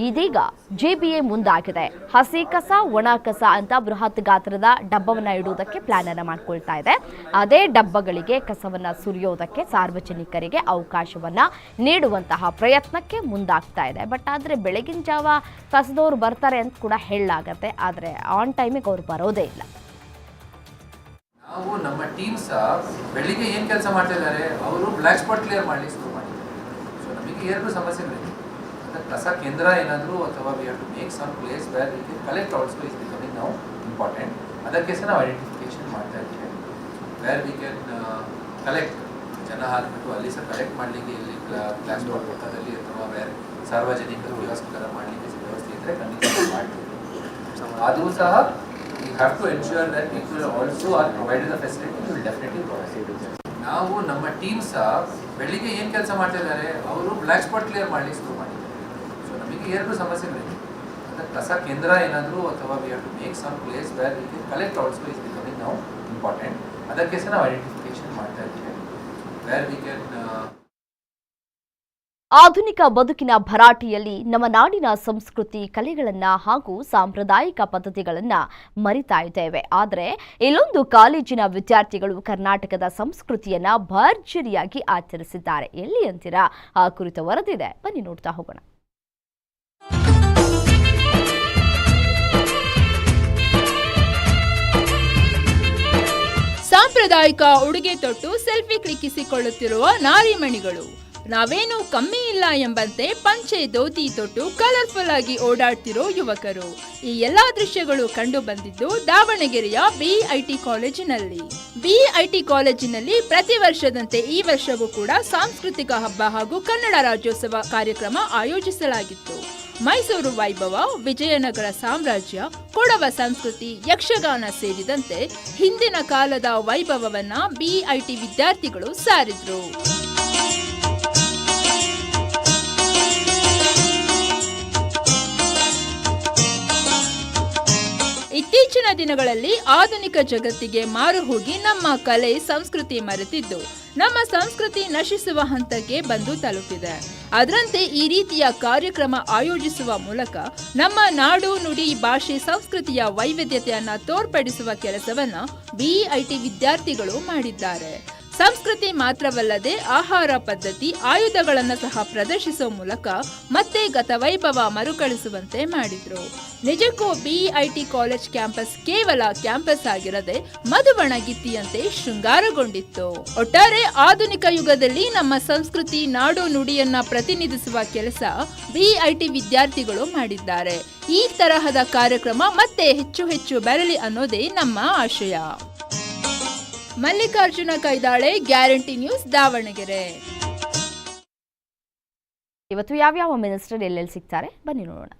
ಇದೀಗ ಜಿ ಬಿ ಎ ಮುಂದಾಗಿದೆ. ಹಸಿ ಕಸ, ಒಣ ಕಸ ಅಂತ ಬೃಹತ್ ಗಾತ್ರದ ಡಬ್ಬವನ್ನು ಇಡುವುದಕ್ಕೆ ಪ್ಲಾನ್ ಅನ್ನು ಮಾಡ್ಕೊಳ್ತಾ ಇದೆ. ಅದೇ ಡಬ್ಬಗಳಿಗೆ ಕಸವನ್ನು ಸುರಿಯೋದಕ್ಕೆ ಸಾರ್ವಜನಿಕರಿಗೆ ಅವಕಾಶವನ್ನ ನೀಡುವಂತಹ ಪ್ರಯತ್ನಕ್ಕೆ ಮುಂದಾಗ್ತಾ ಇದೆ. ಬಟ್ ಆದರೆ ಬೆಳಗಿನ ಜಾವ ಕಸದವರು ಬರ್ತಾರೆ ಅಂತ ಕೂಡ ಹೇಳಲಾಗತ್ತೆ. ಆದರೆ ಆನ್ ಟೈಮಿಗೆ ಅವರು ಬರೋದೇ ಇಲ್ಲ. ನಾವು ನಮ್ಮ ಟೀಮ್ಸ್ ಬೆಳಿಗ್ಗೆ ಏನು ಕೆಲಸ ಮಾಡ್ತಾ ಇದ್ದಾರೆ, ಅವರು ಬ್ಲ್ಯಾಕ್ ಸ್ಪಾಟ್ ಕ್ಲಿಯರ್ ಮಾಡಲಿ ಶುರು ಮಾಡಿದ್ದಾರೆ ಸೊ ನಮಗೆ ಎರಡು ಸಮಸ್ಯೆ ಅಂದರೆ ಕಸ ಕೇಂದ್ರ ಏನಾದರೂ ಅಥವಾ we have to make some place where we can collect also is becoming ನಾವು ಇಂಪಾರ್ಟೆಂಟ್ ಅದಕ್ಕೆ ಸಹ ನಾವು ಐಡೆಂಟಿಫಿಕೇಶನ್ ಮಾಡ್ತಾ ಇದ್ದೀವಿ. ವೇರ್ ವಿ ಕ್ಯಾನ್ ಕಲೆಕ್ಟ್ ಜನ ಹಾಕ್ಬಿಟ್ಟು ಅಲ್ಲಿ ಸಹ ಕಲೆಕ್ಟ್ ಮಾಡಲಿಕ್ಕೆ ಇಲ್ಲಿ ಸ್ಪಾಟ್ ಪಕ್ಕದಲ್ಲಿ ಅಥವಾ ಬೇರೆ ಸಾರ್ವಜನಿಕರು ವ್ಯವಸ್ಥೆ ಮಾಡಲಿಕ್ಕೆ ವ್ಯವಸ್ಥೆ ಇದ್ದರೆ ಖಂಡಿತ ಮಾಡ್ತೀವಿ ಅದು ಸಹ we have to ensure that people also are provided the facility, we will definitely provide. ನಾವು ನಮ್ಮ ಟೀಮ್ ಸಹ ಬೆಳಿಗ್ಗೆ ಏನು ಕೆಲಸ ಮಾಡ್ತಾ ಇದ್ದಾರೆ ಅವರು ಬ್ಲ್ಯಾಕ್ ಸ್ಪಾಟ್ ಕ್ಲಿಯರ್ ಮಾಡಲಿ ಶುರು ಮಾಡಿದ್ದಾರೆ ಸೊ ನಮಗೆ ಎರಡು ಸಮಸ್ಯೆಗಳಿದೆ ಅಂದರೆ ಕಸ ಕೇಂದ್ರ ಏನಾದರೂ ಅಥವಾ we have to make some place where we collect also is becoming ನಾವು ಇಂಪಾರ್ಟೆಂಟ್ ಅದಕ್ಕೆ ಸಹ ನಾವು ಐಡೆಂಟಿಫಿಕೇಶನ್ ಮಾಡ್ತಾ ಇದ್ದೀವಿ. ವೇರ್ ವಿ ಕ್ಯಾನ್ ಆಧುನಿಕ ಬದುಕಿನ ಭರಾಟಿಯಲ್ಲಿ ನಮ್ಮ ನಾಡಿನ ಸಂಸ್ಕೃತಿ, ಕಲೆಗಳನ್ನ ಹಾಗೂ ಸಾಂಪ್ರದಾಯಿಕ ಪದ್ಧತಿಗಳನ್ನ ಮರಿತಾ ಇದ್ದೇವೆ. ಆದರೆ ಇಲ್ಲೊಂದು ಕಾಲೇಜಿನ ವಿದ್ಯಾರ್ಥಿಗಳು ಕರ್ನಾಟಕದ ಸಂಸ್ಕೃತಿಯನ್ನ ಭರ್ಜರಿಯಾಗಿ ಆಚರಿಸಿದ್ದಾರೆ. ಎಲ್ಲಿ ಅಂತೀರಾ? ಆ ಕುರಿತ ವರದಿದೆ ಬನ್ನಿ ನೋಡ್ತಾ ಹೋಗೋಣ. ಸಾಂಪ್ರದಾಯಿಕ ಉಡುಗೆ ತೊಟ್ಟು ಸೆಲ್ಫಿ ಕ್ಲಿಕ್ಕಿಸಿಕೊಳ್ಳುತ್ತಿರುವ ನಾರಿಮಣಿಗಳು. ನಾವೇನು ಕಮ್ಮಿ ಇಲ್ಲ ಎಂಬಂತೆ ಪಂಚೆ ದೋತಿ ತೊಟ್ಟು ಕಲರ್ಫುಲ್ ಆಗಿ ಓಡಾಡ್ತಿರೋ ಯುವಕರು. ಈ ಎಲ್ಲಾ ದೃಶ್ಯಗಳು ಕಂಡು ಬಂದಿದ್ದು ದಾವಣಗೆರೆಯ ಬಿಐಟಿ ಕಾಲೇಜಿನಲ್ಲಿ. ಬಿಐಟಿ ಕಾಲೇಜಿನಲ್ಲಿ ಪ್ರತಿ ವರ್ಷದಂತೆ ಈ ವರ್ಷವೂ ಕೂಡ ಸಾಂಸ್ಕೃತಿಕ ಹಬ್ಬ ಹಾಗೂ ಕನ್ನಡ ರಾಜ್ಯೋತ್ಸವ ಕಾರ್ಯಕ್ರಮ ಆಯೋಜಿಸಲಾಗಿತ್ತು. ಮೈಸೂರು ವೈಭವ, ವಿಜಯನಗರ ಸಾಮ್ರಾಜ್ಯ, ಕೊಡವ ಸಂಸ್ಕೃತಿ, ಯಕ್ಷಗಾನ ಸೇರಿದಂತೆ ಹಿಂದಿನ ಕಾಲದ ವೈಭವವನ್ನ ಬಿಐಟಿ ವಿದ್ಯಾರ್ಥಿಗಳು ಸಾರಿದ್ರು. ಇತ್ತೀಚಿನ ದಿನಗಳಲ್ಲಿ ಆಧುನಿಕ ಜಗತ್ತಿಗೆ ಮಾರು ಹೋಗಿ ನಮ್ಮ ಕಲೆ, ಸಂಸ್ಕೃತಿ ಮರೆತಿದ್ದು. ನಮ್ಮ ಸಂಸ್ಕೃತಿ ನಶಿಸುವ ಹಂತಕ್ಕೆ ಬಂದು ತಲುಪಿದೆ. ಅದರಂತೆ ಈ ರೀತಿಯ ಕಾರ್ಯಕ್ರಮ ಆಯೋಜಿಸುವ ಮೂಲಕ ನಮ್ಮ ನಾಡು ನುಡಿ ಭಾಷೆ ಸಂಸ್ಕೃತಿಯ ವೈವಿಧ್ಯತೆಯನ್ನು ತೋರ್ಪಡಿಸುವ ಕೆಲಸವನ್ನು ಬಿಐಟಿ ವಿದ್ಯಾರ್ಥಿಗಳು ಮಾಡಿದ್ದಾರೆ. ಸಂಸ್ಕೃತಿ ಮಾತ್ರವಲ್ಲದೆ ಆಹಾರ ಪದ್ಧತಿ, ಆಯುಧಗಳನ್ನು ಸಹ ಪ್ರದರ್ಶಿಸುವ ಮೂಲಕ ಮತ್ತೆ ಗತವೈಭವ ಮರುಕಳಿಸುವಂತೆ ಮಾಡಿದ್ರು. ನಿಜಕ್ಕೂ ಬಿಐಟಿ ಕಾಲೇಜ್ ಕ್ಯಾಂಪಸ್ ಕೇವಲ ಕ್ಯಾಂಪಸ್ ಆಗಿರದೆ ಮಧುಬಣಗಿತ್ತಿಯಂತೆ ಶೃಂಗಾರಗೊಂಡಿತ್ತು. ಒಟ್ಟಾರೆ ಆಧುನಿಕ ಯುಗದಲ್ಲಿ ನಮ್ಮ ಸಂಸ್ಕೃತಿ ನಾಡು ನುಡಿಯನ್ನ ಪ್ರತಿನಿಧಿಸುವ ಕೆಲಸ ಬಿಐಟಿ ವಿದ್ಯಾರ್ಥಿಗಳು ಮಾಡಿದ್ದಾರೆ. ಈ ತರಹದ ಕಾರ್ಯಕ್ರಮ ಮತ್ತೆ ಹೆಚ್ಚು ಹೆಚ್ಚು ಬರಲಿ ಅನ್ನೋದೇ ನಮ್ಮ ಆಶಯ. Mallikarjuna Kaidale guarantee news Davanagere. ಇವತ್ತು ಯಾವ್ಯಾವ ಮಿನಿಸ್ಟರ್ ಎಲ್ಲೆಲ್ಲಿ ಸಿಗ್ತಾರೆ? ಬನ್ನಿ ನೋಡೋಣ.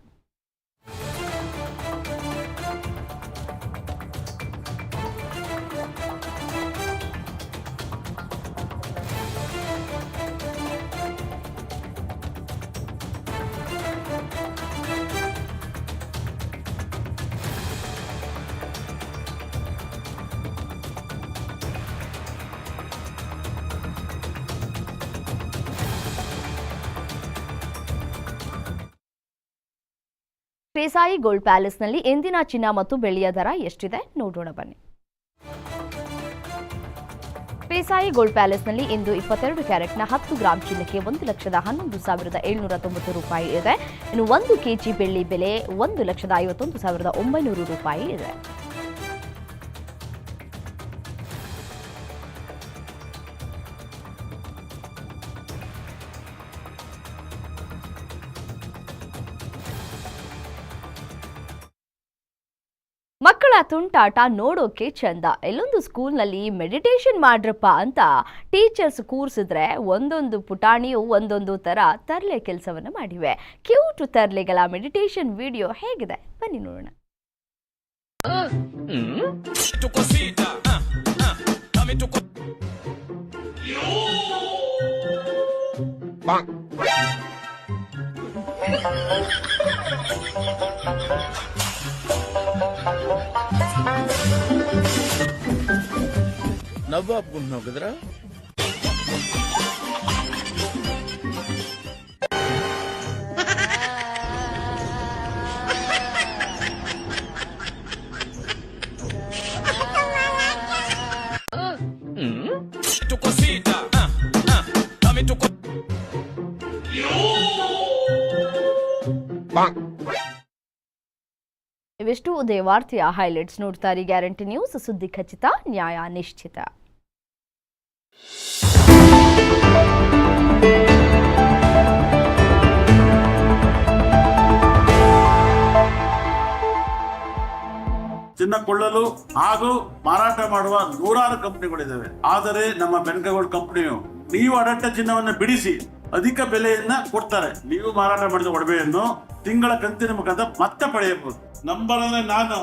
ಶ್ರೀಸಾಯಿ ಗೋಲ್ಡ್ ಪ್ಯಾಲೇಸ್ನಲ್ಲಿ ಇಂದಿನ ಚಿನ್ನ ಮತ್ತು ಬೆಳ್ಳಿಯ ದರ ಎಷ್ಟಿದೆ? ನೋಡೋಣ ಬನ್ನಿ. ಪೇಸಾಯಿ ಗೋಲ್ಡ್ ಪ್ಯಾಲೇಸ್ನಲ್ಲಿ ಇಂದು ಇಪ್ಪತ್ತೆರಡು ಕ್ಯಾರೆಟ್ನ ಹತ್ತು ಗ್ರಾಂ ಚಿನ್ನಕ್ಕೆ ಒಂದು ಲಕ್ಷದ ಹನ್ನೊಂದು ಸಾವಿರದ ಏಳ್ನೂರ ತೊಂಬತ್ತು ರೂಪಾಯಿ ಇದೆ. ಇನ್ನು ಒಂದು ಕೆಜಿ ಬೆಳ್ಳಿ ಬೆಲೆ ಒಂದು ಲಕ್ಷದ ಐವತ್ತೊಂದು ಸಾವಿರದ ಒಂಬೈನೂರು ರೂಪಾಯಿ ಇದೆ. ತುಂಟಾಟ ನೋಡೋಕೆ ಚಂದ. ಎಲ್ಲೊಂದು ಸ್ಕೂಲ್ನಲ್ಲಿ ಮೆಡಿಟೇಷನ್ ಮಾಡ್ರಪ್ಪ ಅಂತ ಟೀಚರ್ಸ್ ಕೂರಿಸಿದ್ರೆ ಒಂದೊಂದು ಪುಟಾಣಿಯು ಒಂದೊಂದು ತರ ತರಲೆ ಕೆಲಸವನ್ನು ಮಾಡಿವೆ. ಕ್ಯೂಟ್ ತರಲೆಗಳ ಮೆಡಿಟೇಷನ್ ವಿಡಿಯೋ ಹೇಗಿದೆ? ಬನ್ನಿ ನೋಡೋಣ. ನವಾಬ್ ಗುಂಡ್ ಹೋಗಿದ್ರ ಉದಯ ವಾರ್ತೆಯ ಹೈಲೈಟ್ಸ್ ನೋಡ್ತಾರೆ. ಗ್ಯಾರಂಟಿ ನ್ಯೂಸ್ ಸುದ್ದಿ ಖಚಿತ, ನ್ಯಾಯ ನಿಶ್ಚಿತ. ಚಿನ್ನ ಕೊಳ್ಳಲು ಹಾಗೂ ಮಾರಾಟ ಮಾಡುವ ನೂರಾರು ಕಂಪನಿಗಳಿದ್ದಾವೆ. ಆದರೆ ನಮ್ಮ ಬೆನ್ಕಗೋಲ್ಡ್ ಕಂಪನಿಯು ನೀವು ಅಡಟ್ಟ ಚಿನ್ನವನ್ನು ಬಿಡಿಸಿ ಅಧಿಕ ಬೆಲೆಯನ್ನ ಕೊಡ್ತಾರೆ. ನೀವು ಮಾರಾಟ ಮಾಡಿದ ಒಡವೆಯನ್ನು ತಿಂಗಳ ಕಂತಿನ ಮುಖಾಂತರ ಮತ್ತೆ ಪಡೆಯಬಹುದು. ನಂಬರ್ ಅಂದ್ರೆ ನಾನು.